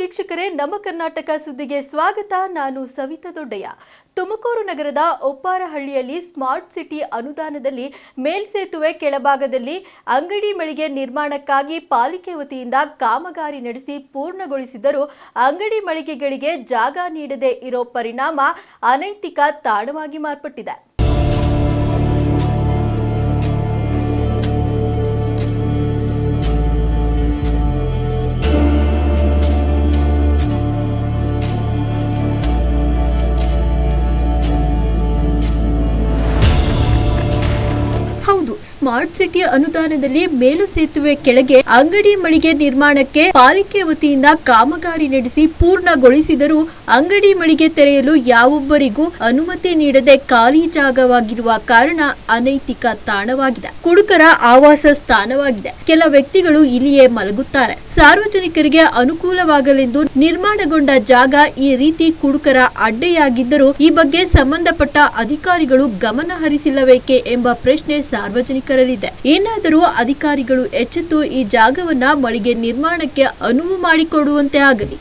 ವೀಕ್ಷಕರೇ, ನಮ್ಮ ಕರ್ನಾಟಕ ಸುದ್ದಿಗೆ ಸ್ವಾಗತ. ನಾನು ಸವಿತಾ ದೊಡ್ಡಯ್ಯ. ತುಮಕೂರು ನಗರದ ಒಪ್ಪಾರಹಳ್ಳಿಯಲ್ಲಿ ಸ್ಮಾರ್ಟ್ ಸಿಟಿ ಅನುದಾನದಲ್ಲಿ ಮೇಲ್ಸೇತುವೆ ಕೆಳಭಾಗದಲ್ಲಿ ಅಂಗಡಿ ಮಳಿಗೆ ನಿರ್ಮಾಣಕ್ಕಾಗಿ ಪಾಲಿಕೆ ವತಿಯಿಂದ ಕಾಮಗಾರಿ ನಡೆಸಿ ಪೂರ್ಣಗೊಳಿಸಿದರೂ ಅಂಗಡಿ ಮಳಿಗೆಗಳಿಗೆ ಜಾಗ ನೀಡದೇ ಇರೋ ಪರಿಣಾಮ ಅನೈತಿಕ ತಾಣವಾಗಿ ಮಾರ್ಪಟ್ಟಿದೆ. ಸ್ಮಾರ್ಟ್ ಸಿಟಿ ಅನುದಾನದಲ್ಲಿ ಮೇಲು ಸೇತುವೆ ಕೆಳಗೆ ಅಂಗಡಿ ಮಳಿಗೆ ನಿರ್ಮಾಣಕ್ಕೆ ಪಾಲಿಕೆ ವತಿಯಿಂದ ಕಾಮಗಾರಿ ನಡೆಸಿ ಪೂರ್ಣಗೊಳಿಸಿದರೂ ಅಂಗಡಿ ಮಳಿಗೆ ತೆರೆಯಲು ಯಾವೊಬ್ಬರಿಗೂ ಅನುಮತಿ ನೀಡದೆ ಖಾಲಿ ಜಾಗವಾಗಿರುವ ಕಾರಣ ಅನೈತಿಕ ತಾಣವಾಗಿದೆ. ಕುಡುಕರ ಆವಾಸ ಸ್ಥಾನವಾಗಿದೆ. ಕೆಲ ವ್ಯಕ್ತಿಗಳು ಇಲ್ಲಿಯೇ ಮಲಗುತ್ತಾರೆ. ಸಾರ್ವಜನಿಕರಿಗೆ ಅನುಕೂಲವಾಗಲೆಂದು ನಿರ್ಮಾಣಗೊಂಡ ಜಾಗ ಈ ರೀತಿ ಕುಡುಕರ ಅಡ್ಡೆಯಾಗಿದ್ದರೂ ಈ ಬಗ್ಗೆ ಸಂಬಂಧಪಟ್ಟ ಅಧಿಕಾರಿಗಳು ಗಮನ ಹರಿಸಿಲ್ಲಬೇಕೆ ಎಂಬ ಪ್ರಶ್ನೆ ಸಾರ್ವಜನಿಕರಲ್ಲಿದೆ ಏನಾದರೂ ಅಧಿಕಾರಿಗಳು ಎಚ್ಚೆತ್ತು ಈ ಜಾಗವನ್ನ ಮಳಿಗೆ ನಿರ್ಮಾಣಕ್ಕೆ ಅನುವು ಮಾಡಿಕೊಡುವಂತೆ ಆಗಲಿ.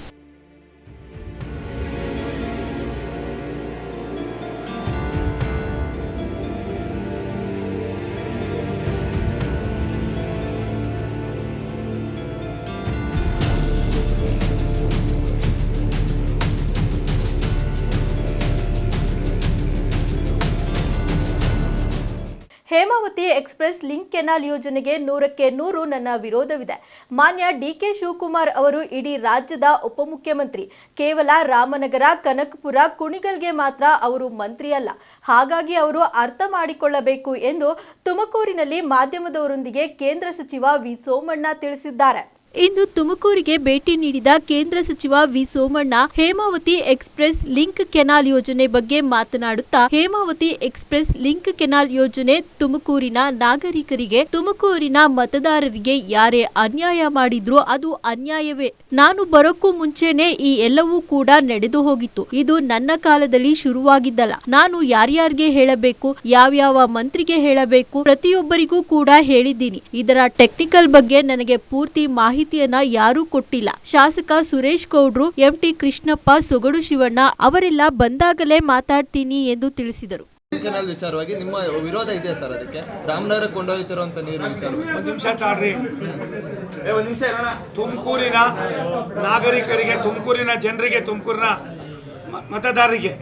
ಹೇಮಾವತಿ ಎಕ್ಸ್ಪ್ರೆಸ್ ಲಿಂಕ್ ಕೆನಾಲ್ ಯೋಜನೆಗೆ ನೂರಕ್ಕೆ ನೂರು ನನ್ನ ವಿರೋಧವಿದೆ. ಮಾನ್ಯ ಡಿಕೆ ಶಿವಕುಮಾರ್ ಅವರು ಇಡೀ ರಾಜ್ಯದ ಉಪಮುಖ್ಯಮಂತ್ರಿ. ಕೇವಲ ರಾಮನಗರ, ಕನಕಪುರ, ಕುಣಿಗಲ್ಗೆ ಮಾತ್ರ ಅವರು ಮಂತ್ರಿ ಅಲ್ಲ ಹಾಗಾಗಿ ಅವರು ಅರ್ಥ ಮಾಡಿಕೊಳ್ಳಬೇಕು ಎಂದು ತುಮಕೂರಿನಲ್ಲಿ ಮಾಧ್ಯಮದವರೊಂದಿಗೆ ಕೇಂದ್ರ ಸಚಿವ ವಿ ಸೋಮಣ್ಣ ತಿಳಿಸಿದ್ದಾರೆ. ಇಂದು ತುಮಕೂರಿಗೆ ಭೇಟಿ ನೀಡಿದ ಕೇಂದ್ರ ಸಚಿವ V Somanna, Hemavathi express link canal ಯೋಜನೆ ಬಗ್ಗೆ ಮಾತನಾಡುತ್ತಾ, ಹೇಮಾವತಿ ಎಕ್ಸ್ಪ್ರೆಸ್ ಲಿಂಕ್ ಕೆನಾಲ್ ಯೋಜನೆ ತುಮಕೂರಿನ ನಾಗರಿಕರಿಗೆ, ತುಮಕೂರಿನ ಮತದಾರರಿಗೆ ಯಾರೇ ಅನ್ಯಾಯ ಮಾಡಿದ್ರೂ ಅದು ಅನ್ಯಾಯವೇ ನಾನು ಬರೋಕ್ಕೂ ಮುಂಚೆನೆ ಈ ಎಲ್ಲವೂ ಕೂಡ ನಡೆದು ಹೋಗಿತ್ತು. ಇದು ನನ್ನ ಕಾಲದಲ್ಲಿ ಶುರುವಾಗಿದ್ದಲ್ಲ. ನಾನು ಯಾರ್ಯಾರಿಗೆ ಹೇಳಬೇಕು, ಯಾವ್ಯಾವ ಮಂತ್ರಿಗೆ ಹೇಳಬೇಕು, ಪ್ರತಿಯೊಬ್ಬರಿಗೂ ಕೂಡ ಹೇಳಿದ್ದೀನಿ. ಇದರ ಟೆಕ್ನಿಕಲ್ ಬಗ್ಗೆ ನನಗೆ ಪೂರ್ತಿ ಮಾಹಿತಿಯನ್ನ ಯಾರೂ ಕೊಟ್ಟಿಲ್ಲ. ಶಾಸಕ ಸುರೇಶ್ ಗೌಡ್ರು ಎಂಟಿ ಕೃಷ್ಣಪ್ಪ, ಸೊಗಡು ಶಿವಣ್ಣ ಅವರೆಲ್ಲ ಬಂದಾಗಲೇ ಮಾತಾಡ್ತೀನಿ ಎಂದು ತಿಳಿಸಿದರು. ವಿಚಾರವಾಗಿ ನಿಮ್ಮ ವಿರೋಧ ಇದೆ ಸರ್ ಅದಕ್ಕೆ? ರಾಮನಗರ ಕೊಂಡೊಯ್ತಿರುವಂತ ನೀರು ವಿಚಾರ. ಒಂದು ನಿಮಿಷ ತಾಡ್ರಿ ತುಮಕೂರಿನ ನಾಗರಿಕರಿಗೆ, ತುಮಕೂರಿನ ಜನರಿಗೆ, ತುಮಕೂರಿನ ಮತದಾರರಿಗೆ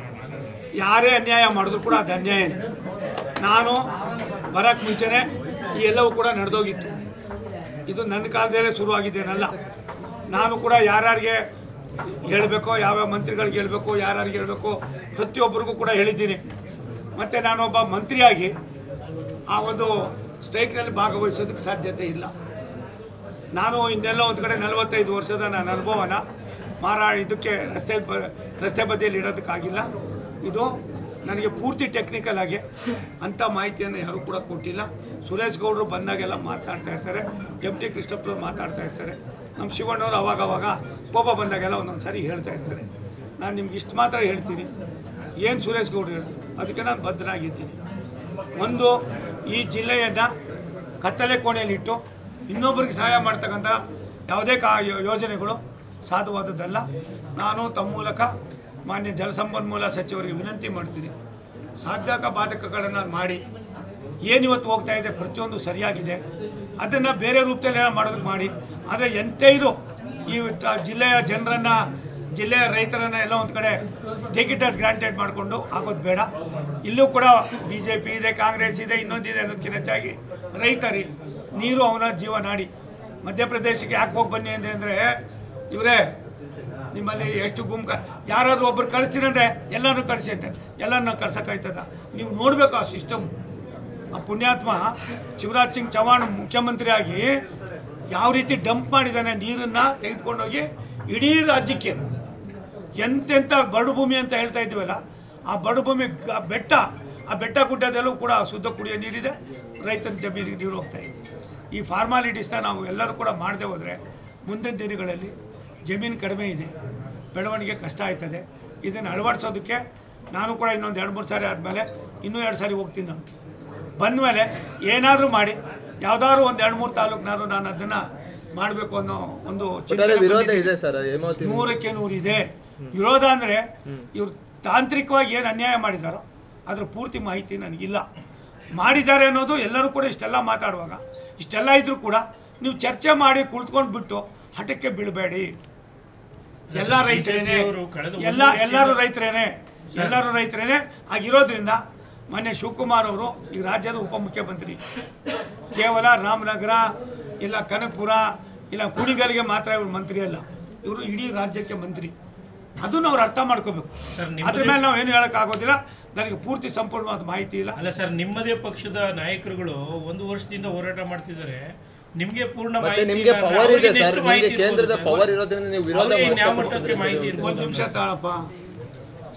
ಯಾರೇ ಅನ್ಯಾಯ ಮಾಡಿದ್ರು ಕೂಡ ಅದು ಅನ್ಯಾಯನೇ. ನಾನು ಬರಕ್ಕೆ ಮುಂಚೆನೆ ಈ ಎಲ್ಲವೂ ಕೂಡ ನಡೆದೋಗಿತ್ತು. ಇದು ನನ್ನ ಕಾಲದಲ್ಲೇ ಶುರುವಾಗಿದ್ದೇನಲ್ಲ. ನಾನು ಕೂಡ ಯಾರ್ಯಾರಿಗೆ ಹೇಳಬೇಕೋ, ಯಾವ್ಯಾವ ಮಂತ್ರಿಗಳಿಗೆ ಹೇಳಬೇಕು, ಯಾರ್ಯಾರಿಗೆ ಹೇಳಬೇಕು ಪ್ರತಿಯೊಬ್ಬರಿಗೂ ಕೂಡ ಹೇಳಿದ್ದೀನಿ. ಮತ್ತು ನಾನೊಬ್ಬ ಮಂತ್ರಿಯಾಗಿ ಆ ಒಂದು ಸ್ಟ್ರೈಕ್ನಲ್ಲಿ ಭಾಗವಹಿಸೋದಕ್ಕೆ ಸಾಧ್ಯತೆ ಇಲ್ಲ. ನಾನು ಇನ್ನೆಲ್ಲ ಒಂದು ಕಡೆ ನಲವತ್ತೈದು ವರ್ಷದ ನನ್ನ ಅನುಭವನ ಮಾರಾ ಇದಕ್ಕೆ ರಸ್ತೆ ಬ, ರಸ್ತೆ ಬದಿಯಲ್ಲಿ ಇಡೋದಕ್ಕಾಗಿಲ್ಲ. ಇದು ನನಗೆ ಪೂರ್ತಿ ಟೆಕ್ನಿಕಲ್ ಆಗಿ ಅಂಥ ಮಾಹಿತಿಯನ್ನು ಯಾರೂ ಕೂಡ ಕೊಟ್ಟಿಲ್ಲ. ಸುರೇಶ್ ಗೌಡರು ಬಂದಾಗೆಲ್ಲ ಮಾತಾಡ್ತಾ ಇರ್ತಾರೆ. ಎಂ ಟಿ ಕೃಷ್ಣಪ್ಪನವ್ರು ಮಾತಾಡ್ತಾ ಇರ್ತಾರೆ. ನಮ್ಮ ಶಿವಣ್ಣವರು ಅವಾಗವಾಗ ಅವಾಗ ಕೋಪ ಬಂದಾಗೆಲ್ಲ ಒಂದೊಂದು ಸಾರಿ ಹೇಳ್ತಾ ಇರ್ತಾರೆ. ನಾನು ನಿಮ್ಗೆ ಇಷ್ಟು ಮಾತ್ರ ಹೇಳ್ತೀನಿ. ಏನು ಸುರೇಶ್ ಗೌಡ್ರು ಹೇಳಿ. ಅದಕ್ಕೆ ನಾನು ಬದ್ಧನಾಗಿದ್ದೀನಿ. ಒಂದು, ಈ ಜಿಲ್ಲೆಯನ್ನು ಕತ್ತಲೆ ಕೋಣೆಯಲ್ಲಿಟ್ಟು ಇನ್ನೊಬ್ಬರಿಗೆ ಸಹಾಯ ಮಾಡ್ತಕ್ಕಂಥ ಯಾವುದೇ ಕಾ ಯೋಜನೆಗಳು ಸಾಧುವಾದದ್ದಲ್ಲ. ನಾನು ತಮ್ಮ ಮೂಲಕ ಮಾನ್ಯ ಜಲಸಂಪನ್ಮೂಲ ಸಚಿವರಿಗೆ ವಿನಂತಿ ಮಾಡ್ತೀನಿ. ಸಾಧ್ಯಕ ಬಾಧಕಗಳನ್ನು ಮಾಡಿ. ಏನಿವತ್ತು ಹೋಗ್ತಾ ಇದೆ ಪ್ರತಿಯೊಂದು ಸರಿಯಾಗಿದೆ. ಅದನ್ನು ಬೇರೆ ರೂಪದಲ್ಲಿ ಮಾಡೋದಕ್ಕೆ ಮಾಡಿ. ಆದರೆ ಎಂಟೈರು ಈ ಜಿಲ್ಲೆಯ ಜನರನ್ನು ಜಿಲ್ಲೆಯ ರೈತರನ್ನ ಎಲ್ಲ ಒಂದು ಕಡೆ ಟಿಕೆಟಸ್ ಗ್ರಾಂಟೆಡ್ ಮಾಡಿಕೊಂಡು ಆಗೋದು ಬೇಡ. ಇಲ್ಲೂ ಕೂಡ ಬಿ ಜೆ ಪಿ ಇದೆ, ಕಾಂಗ್ರೆಸ್ ಇದೆ, ಇನ್ನೊಂದಿದೆ ಅನ್ನೋದಕ್ಕಿಂತ ಹೆಚ್ಚಾಗಿ ರೈತರಿ ನೀರು ಅವನ ಜೀವನಾಡಿ ಮಧ್ಯಪ್ರದೇಶಕ್ಕೆ ಯಾಕೆ ಹೋಗಿ ಬನ್ನಿ ಅಂದೆ ಅಂದರೆ, ಇವರೇ ನಿಮ್ಮಲ್ಲಿ ಎಷ್ಟು ಗುಂಪು ಯಾರಾದರೂ ಒಬ್ಬರು ಕಳಿಸ್ತೀನಿ ಅಂದರೆ ಎಲ್ಲರೂ ಕಳಿಸಿ ಅಂತಾರೆ. ಎಲ್ಲರನ್ನ ಕಳ್ಸೋಕ್ಕಾಯ್ತದ. ನೀವು ನೋಡಬೇಕು ಆ ಸಿಸ್ಟಮ್ ಆ ಪುಣ್ಯಾತ್ಮ ಶಿವರಾಜ್ ಸಿಂಗ್ ಚೌಹಾಣ್ ಮುಖ್ಯಮಂತ್ರಿಯಾಗಿ ಯಾವ ರೀತಿ ಡಂಪ್ ಮಾಡಿದ್ದಾನೆ ನೀರನ್ನು ತೆಗೆದುಕೊಂಡೋಗಿ ಇಡೀ ರಾಜ್ಯಕ್ಕೆ. ಎಂತೆಂಥ ಬಡು ಭೂಮಿ ಅಂತ ಹೇಳ್ತಾ ಇದ್ದೀವಲ್ಲ ಆ ಬಡು ಭೂಮಿ ಬೆಟ್ಟ ಆ ಬೆಟ್ಟ ಗುಡ್ಡದಲ್ಲೂ ಕೂಡ ಶುದ್ಧ ಕುಡಿಯೋ ನೀರಿದೆ ರೈತನ ಜಮೀನಿಗೆ ನೀರು ಹೋಗ್ತಾ ಇದೆ. ಈ ಫಾರ್ಮಾಲಿಟೀಸ್ನ ನಾವು ಎಲ್ಲರೂ ಕೂಡ ಮಾಡದೆ ಹೋದರೆ ಮುಂದಿನ ದಿನಗಳಲ್ಲಿ ಜಮೀನು ಕಡಿಮೆ ಇದೆ ಬೆಳವಣಿಗೆ ಕಷ್ಟ ಆಯ್ತದೆ. ಇದನ್ನು ಅಳವಡಿಸೋದಕ್ಕೆ ನಾನು ಕೂಡ ಇನ್ನೊಂದು ಎರಡು ಮೂರು ಸಾರಿ ಆದಮೇಲೆ ಇನ್ನೂ ಎರಡು ಸಾರಿ ಹೋಗ್ತೀನಿ ನಾನು. ಬಂದಮೇಲೆ ಏನಾದರೂ ಮಾಡಿ ಯಾವುದಾದ್ರು ಒಂದು ಎರಡು ಮೂರು ತಾಲೂಕಿನಾದ್ರು ನಾನು ಅದನ್ನು ಮಾಡಬೇಕು ಅನ್ನೋ ಒಂದು ವಿರೋಧ. ಇದೆ ಸರ್ ನೂರಕ್ಕೆ ನೂರಿದೆ ವಿರೋಧ ಅಂದರೆ ಇವರು ತಾಂತ್ರಿಕವಾಗಿ ಏನು ಅನ್ಯಾಯ ಮಾಡಿದಾರೋ ಅದ್ರ ಪೂರ್ತಿ ಮಾಹಿತಿ ನನಗಿಲ್ಲ. ಮಾಡಿದ್ದಾರೆ ಅನ್ನೋದು ಎಲ್ಲರೂ ಕೂಡ ಇಷ್ಟೆಲ್ಲ ಮಾತಾಡುವಾಗ ಇಷ್ಟೆಲ್ಲ ಇದ್ದರೂ ಕೂಡ ನೀವು ಚರ್ಚೆ ಮಾಡಿ ಕುಳಿತುಕೊಂಡು ಬಿಟ್ಟು ಹಠಕ್ಕೆ ಬೀಳಬೇಡಿ. ಎಲ್ಲ ರೈತರೇನೆ ಎಲ್ಲ ಎಲ್ಲರೂ ರೈತರೇನೆ ಎಲ್ಲರೂ ರೈತರೇನೆ. ಆಗಿರೋದ್ರಿಂದ ಮೊನ್ನೆ ಶಿವಕುಮಾರ್ ಅವರು ಈ ರಾಜ್ಯದ ಉಪಮುಖ್ಯಮಂತ್ರಿ. ಕೇವಲ ರಾಮನಗರ ಇಲ್ಲ ಕನಕಪುರ ಇಲ್ಲ ಕುಣಿಗಲ್ಗೆ ಮಾತ್ರ ಇವರು ಮಂತ್ರಿ ಅಲ್ಲ. ಇವರು ಇಡೀ ರಾಜ್ಯಕ್ಕೆ ಮಂತ್ರಿ. ಅದನ್ನು ಅವ್ರು ಅರ್ಥ ಮಾಡ್ಕೋಬೇಕು. ಸರ್ ಅದ್ರ ಮೇಲೆ ನಾವು ಏನು ಹೇಳೋಕ್ಕಾಗೋದಿಲ್ಲ. ನನಗೆ ಪೂರ್ತಿ ಸಂಪೂರ್ಣವಾದ ಮಾಹಿತಿ ಇಲ್ಲ. ಅಲ್ಲ ಸರ್ ನಿಮ್ಮದೇ ಪಕ್ಷದ ನಾಯಕರುಗಳು ಒಂದು ವರ್ಷದಿಂದ ಹೋರಾಟ ಮಾಡ್ತಿದ್ದಾರೆ. ನಿಮ್ಗೆ ಪೂರ್ಣ ನಿಮ್ಗೆ. ಪವರ್ ಇದೆ ಸರ್ ನಿಮಗೆ ಮಾಹಿತಿ ಕೇಂದ್ರದ ಪವರ್ ಇರೋದ್ರಿಂದ ನೀವು ವಿರೋಧ ಮಾಹಿತಿ ಒಂದು ನಿಮಿಷ ತಾಳಪ್ಪ.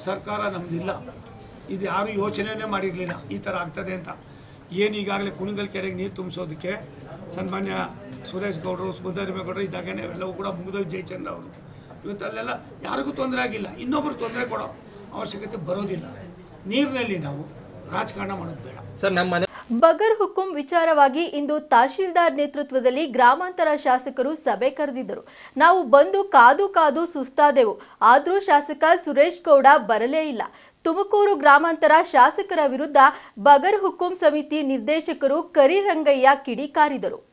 ಸರ್ಕಾರ ನಮ್ದಿಲ್ಲ. ಇದು ಯಾರು ಯೋಚನೆನೇ ಮಾಡಿರಲಿಲ್ಲ. ಈ ಥರ ಆಗ್ತದೆ ಅಂತ. ಏನು ಈಗಾಗಲೇ ಕುಣಿಗಲ್ ಕೆರೆಗೆ ನೀರು ತುಂಬಿಸೋದಕ್ಕೆ ಸನ್ಮಾನ್ಯ ಸುರೇಶ್ ಗೌಡರು ಸುಧರ್ಮೇಗೌಡರು ಇದ್ದಾಗೇನೆ ಎಲ್ಲವೂ ಕೂಡ ಮುಗಿದೋಗಿ ಜಯಚಂದ್ರ ಅವರು. ಇವತ್ತು ಅಲ್ಲೆಲ್ಲ ಯಾರಿಗೂ ತೊಂದರೆ ಆಗಿಲ್ಲ. ಇನ್ನೊಬ್ಬರು ತೊಂದರೆ ಕೊಡೋ ಅವಶ್ಯಕತೆ ಬರೋದಿಲ್ಲ. ನೀರಿನಲ್ಲಿ ನಾವು ರಾಜಕಾರಣ ಮಾಡೋದು ಬೇಡ. ಸರ್ ನಮ್ಮ ಮನೆ ಬಗರ್ ಹುಕುಂ ವಿಚಾರವಾಗಿ ಇಂದು ತಹಶೀಲ್ದಾರ್ ನೇತೃತ್ವದಲ್ಲಿ ಗ್ರಾಮಾಂತರ ಶಾಸಕರು ಸಭೆ ಕರೆದಿದ್ದರು. ನಾವು ಬಂದು ಕಾದು ಕಾದು ಸುಸ್ತಾದೆವು. ಆದರೂ ಶಾಸಕ ಸುರೇಶ್ ಗೌಡ ಬರಲೇ ಇಲ್ಲ. ತುಮಕೂರು ಗ್ರಾಮಾಂತರ ಶಾಸಕರ ವಿರುದ್ಧ ಬಗರ್ ಹುಕುಂ ಸಮಿತಿ ನಿರ್ದೇಶಕರು ಕರಿರಂಗಯ್ಯ ಕಿಡಿಕಾರಿದರು.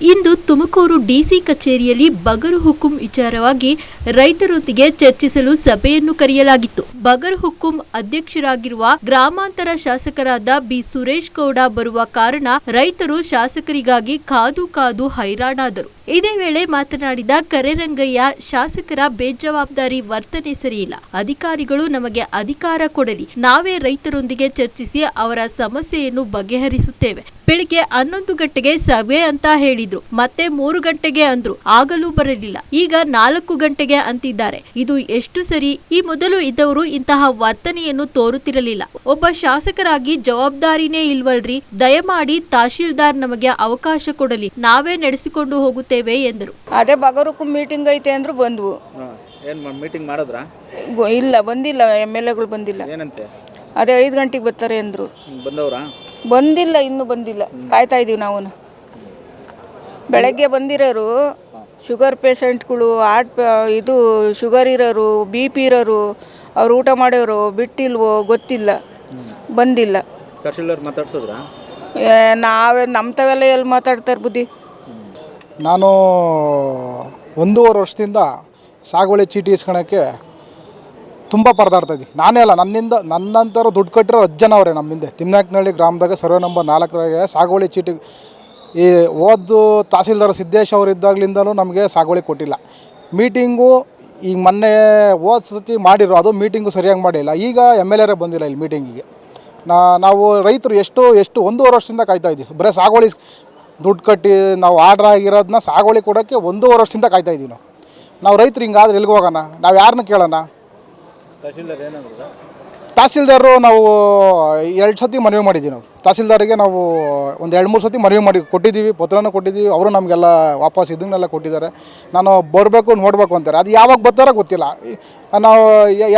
ಇಂದು ತುಮಕೂರು ಡಿಸಿ ಕಚೇರಿಯಲ್ಲಿ ಬಗರು ಹುಕುಂ ವಿಚಾರವಾಗಿ ರೈತರೊಂದಿಗೆ ಚರ್ಚಿಸಲು ಸಭೆಯನ್ನು ಕರೆಯಲಾಗಿತ್ತು. ಬಗರ್ ಹುಕುಂ ಅಧ್ಯಕ್ಷರಾಗಿರುವ ಗ್ರಾಮಾಂತರ ಶಾಸಕರಾದ ಬಿ ಸುರೇಶ್ ಗೌಡ ಬರುವ ಕಾರಣ ರೈತರು ಶಾಸಕರಿಗಾಗಿ ಕಾದು ಕಾದು ಹೈರಾಣಾದರು. ಇದೇ ವೇಳೆ ಮಾತನಾಡಿದ ಕರೆರಂಗಯ್ಯ, ಶಾಸಕರ ಬೇಜವಾಬ್ದಾರಿ ವರ್ತನೆ ಸರಿಯಿಲ್ಲ. ಅಧಿಕಾರಿಗಳು ನಮಗೆ ಅಧಿಕಾರ ಕೊಡಲಿ. ನಾವೇ ರೈತರೊಂದಿಗೆ ಚರ್ಚಿಸಿ ಅವರ ಸಮಸ್ಯೆಯನ್ನು ಬಗೆಹರಿಸುತ್ತೇವೆ. ಬೆಳಿಗ್ಗೆ ಹನ್ನೊಂದು ಗಂಟೆಗೆ ಸಭೆ ಅಂತ ಹೇಳಿದ್ರು. ಮತ್ತೆ ಮೂರು ಗಂಟೆಗೆ ಅಂದ್ರು. ಆಗಲೂ ಬರಲಿಲ್ಲ. ಈಗ ನಾಲ್ಕು ಗಂಟೆಗೆ ಅಂತಿದ್ದಾರೆ. ಇದು ಎಷ್ಟು ಸರಿ? ಈ ಮೊದಲು ಇದ್ದವರು ಇಂತಹ ವರ್ತನೆಯನ್ನು ತೋರುತ್ತಿರಲಿಲ್ಲ. ಒಬ್ಬ ಶಾಸಕರಾಗಿ ಜವಾಬ್ದಾರಿನೇ ಇಲ್ವಲ್ರಿ? ದಯಮಾಡಿ ತಹಶೀಲ್ದಾರ್ ನಮಗೆ ಅವಕಾಶ ಕೊಡಲಿ. ನಾವೇ ನಡೆಸಿಕೊಂಡು ಹೋಗುತ್ತೇವೆ ಎಂದರು. ಅದೇ ಬಗರುಕು ಮೀಟಿಂಗ್ ಐತೆ ಅಂದ್ರು ಬಂದ್ವು. ಏನು ಮೀಟಿಂಗ್ ಮಾಡಿದ್ರಾ? ಗೊ- ಇಲ್ಲ ಬಂದಿಲ್ಲ ಎಂ ಎಲ್ ಎಗಳು ಬಂದಿಲ್ಲ. ಏನಂತೆ? ಅದೇ ಐದು ಗಂಟೆಗೆ ಬರ್ತಾರೆ ಅಂದ್ರು ಬಂದವ್ರಾ? ಬಂದಿಲ್ಲ ಇನ್ನೂ ಬಂದಿಲ್ಲ. ಕಾಯ್ತಾ ಇದೀವಿ ನಾವು ಬೆಳಗ್ಗೆ ಬಂದಿರೋರು ಶುಗರ್ ಪೇಷಂಟ್ಗಳು ಹಾರ್ಟ್ ಇದು ಶುಗರ್ ಇರೋರು ಬಿ ಪಿ ಇರೋರು ಅವ್ರು ಊಟ ಮಾಡೋರು ಬಿಟ್ಟಿಲ್ವೋ ಗೊತ್ತಿಲ್ಲ. ಬಂದಿಲ್ಲ. ತಹಶೀಲ್ದಾರ್ ಮಾತಾಡ್ಸಿದ್ರಾ? ಏ, ನಾವೇ ನಮ್ಮ ತವೆಲ್ಲ ಎಲ್ಲಿ ಮಾತಾಡ್ತಾರೆ ಬುದ್ಧಿ? ನಾನು ಒಂದೂವರೆ ವರ್ಷದಿಂದ ಸಾಗುವಳಿ ಚೀಟಿ ಇಸ್ಕೊಳಕ್ಕೆ ತುಂಬ ಪರದಾಡ್ತಾ ಇದ್ದೀನಿ. ನಾನೇ ಅಲ್ಲ, ನನ್ನಿಂದ ನನ್ನಂತರ ದುಡ್ಡು ಕಟ್ಟಿರೋ ಹತ್ತು ಜನ ಅವರೇ ನಮ್ಮ ಹಿಂದೆ. ತಿಮ್ನಾಕ್ನಹಳ್ಳಿ ಗ್ರಾಮದಾಗ ಸರ್ವೆ ನಂಬರ್ ನಾಲ್ಕರಾಗೆ ಸಾಗುವಳಿ ಚೀಟಿ, ಈ ಓದ್ದು ತಹಸೀಲ್ದಾರ್ ಸಿದ್ದೇಶ್ ಅವರು ಇದ್ದಾಗಲಿಂದಲೂ ನಮಗೆ ಸಾಗುವಳಿ ಕೊಟ್ಟಿಲ್ಲ. ಮೀಟಿಂಗು ಈಗ ಮೊನ್ನೆ ಹೋದ ಸತಿ ಮಾಡಿರೋ ಅದು ಮೀಟಿಂಗು ಸರಿಯಾಗಿ ಮಾಡಿಲ್ಲ. ಈಗ ಎಂ ಎಲ್ ಎರೇ ಬಂದಿಲ್ಲ ಇಲ್ಲಿ ಮೀಟಿಂಗಿಗೆ. ನಾವು ರೈತರು ಎಷ್ಟು ಎಷ್ಟು ಒಂದೂವರೆ ವರ್ಷದಿಂದ ಕಾಯ್ತಾ ಇದ್ದೀವಿ. ಬರೀ ಸಾಗುವಳಿ ದುಡ್ಡು ಕಟ್ಟಿ ನಾವು ಆರ್ಡ್ರ್ ಆಗಿರೋದನ್ನ ಸಾಗುವಳಿ ಕೊಡೋಕ್ಕೆ ಒಂದೂವರೆ ವರ್ಷದಿಂದ ಕಾಯ್ತಾ ಇದ್ದೀವಿ ನಾವು. ನಾವು ರೈತರು ಹಿಂಗಾದ್ರೆ ಎಲ್ಲಿಗೆ ಹೋಗೋಣ? ನಾವು ಯಾರನ್ನ ಕೇಳೋಣ? ತಹಸೀಲ್ದಾರರು ನಾವು ಎರಡು ಸತಿ ಮನವಿ ಮಾಡಿದ್ದೀವಿ ನಾವು. ತಹಸೀಲ್ದಾರಿಗೆ ನಾವು ಒಂದು ಎರಡು ಮೂರು ಸತಿ ಮನವಿ ಮಾಡಿ ಕೊಟ್ಟಿದ್ದೀವಿ ಪತ್ರನೂ ಕೊಟ್ಟಿದ್ದೀವಿ ಅವರು ನಮಗೆಲ್ಲ ವಾಪಸ್ ಇದನ್ನೆಲ್ಲ ಕೊಟ್ಟಿದ್ದಾರೆ. ನಾನು ಬರಬೇಕು ನೋಡಬೇಕು ಅಂತಾರೆ. ಅದು ಯಾವಾಗ ಬರ್ತಾರೋ ಗೊತ್ತಿಲ್ಲ. ನಾವು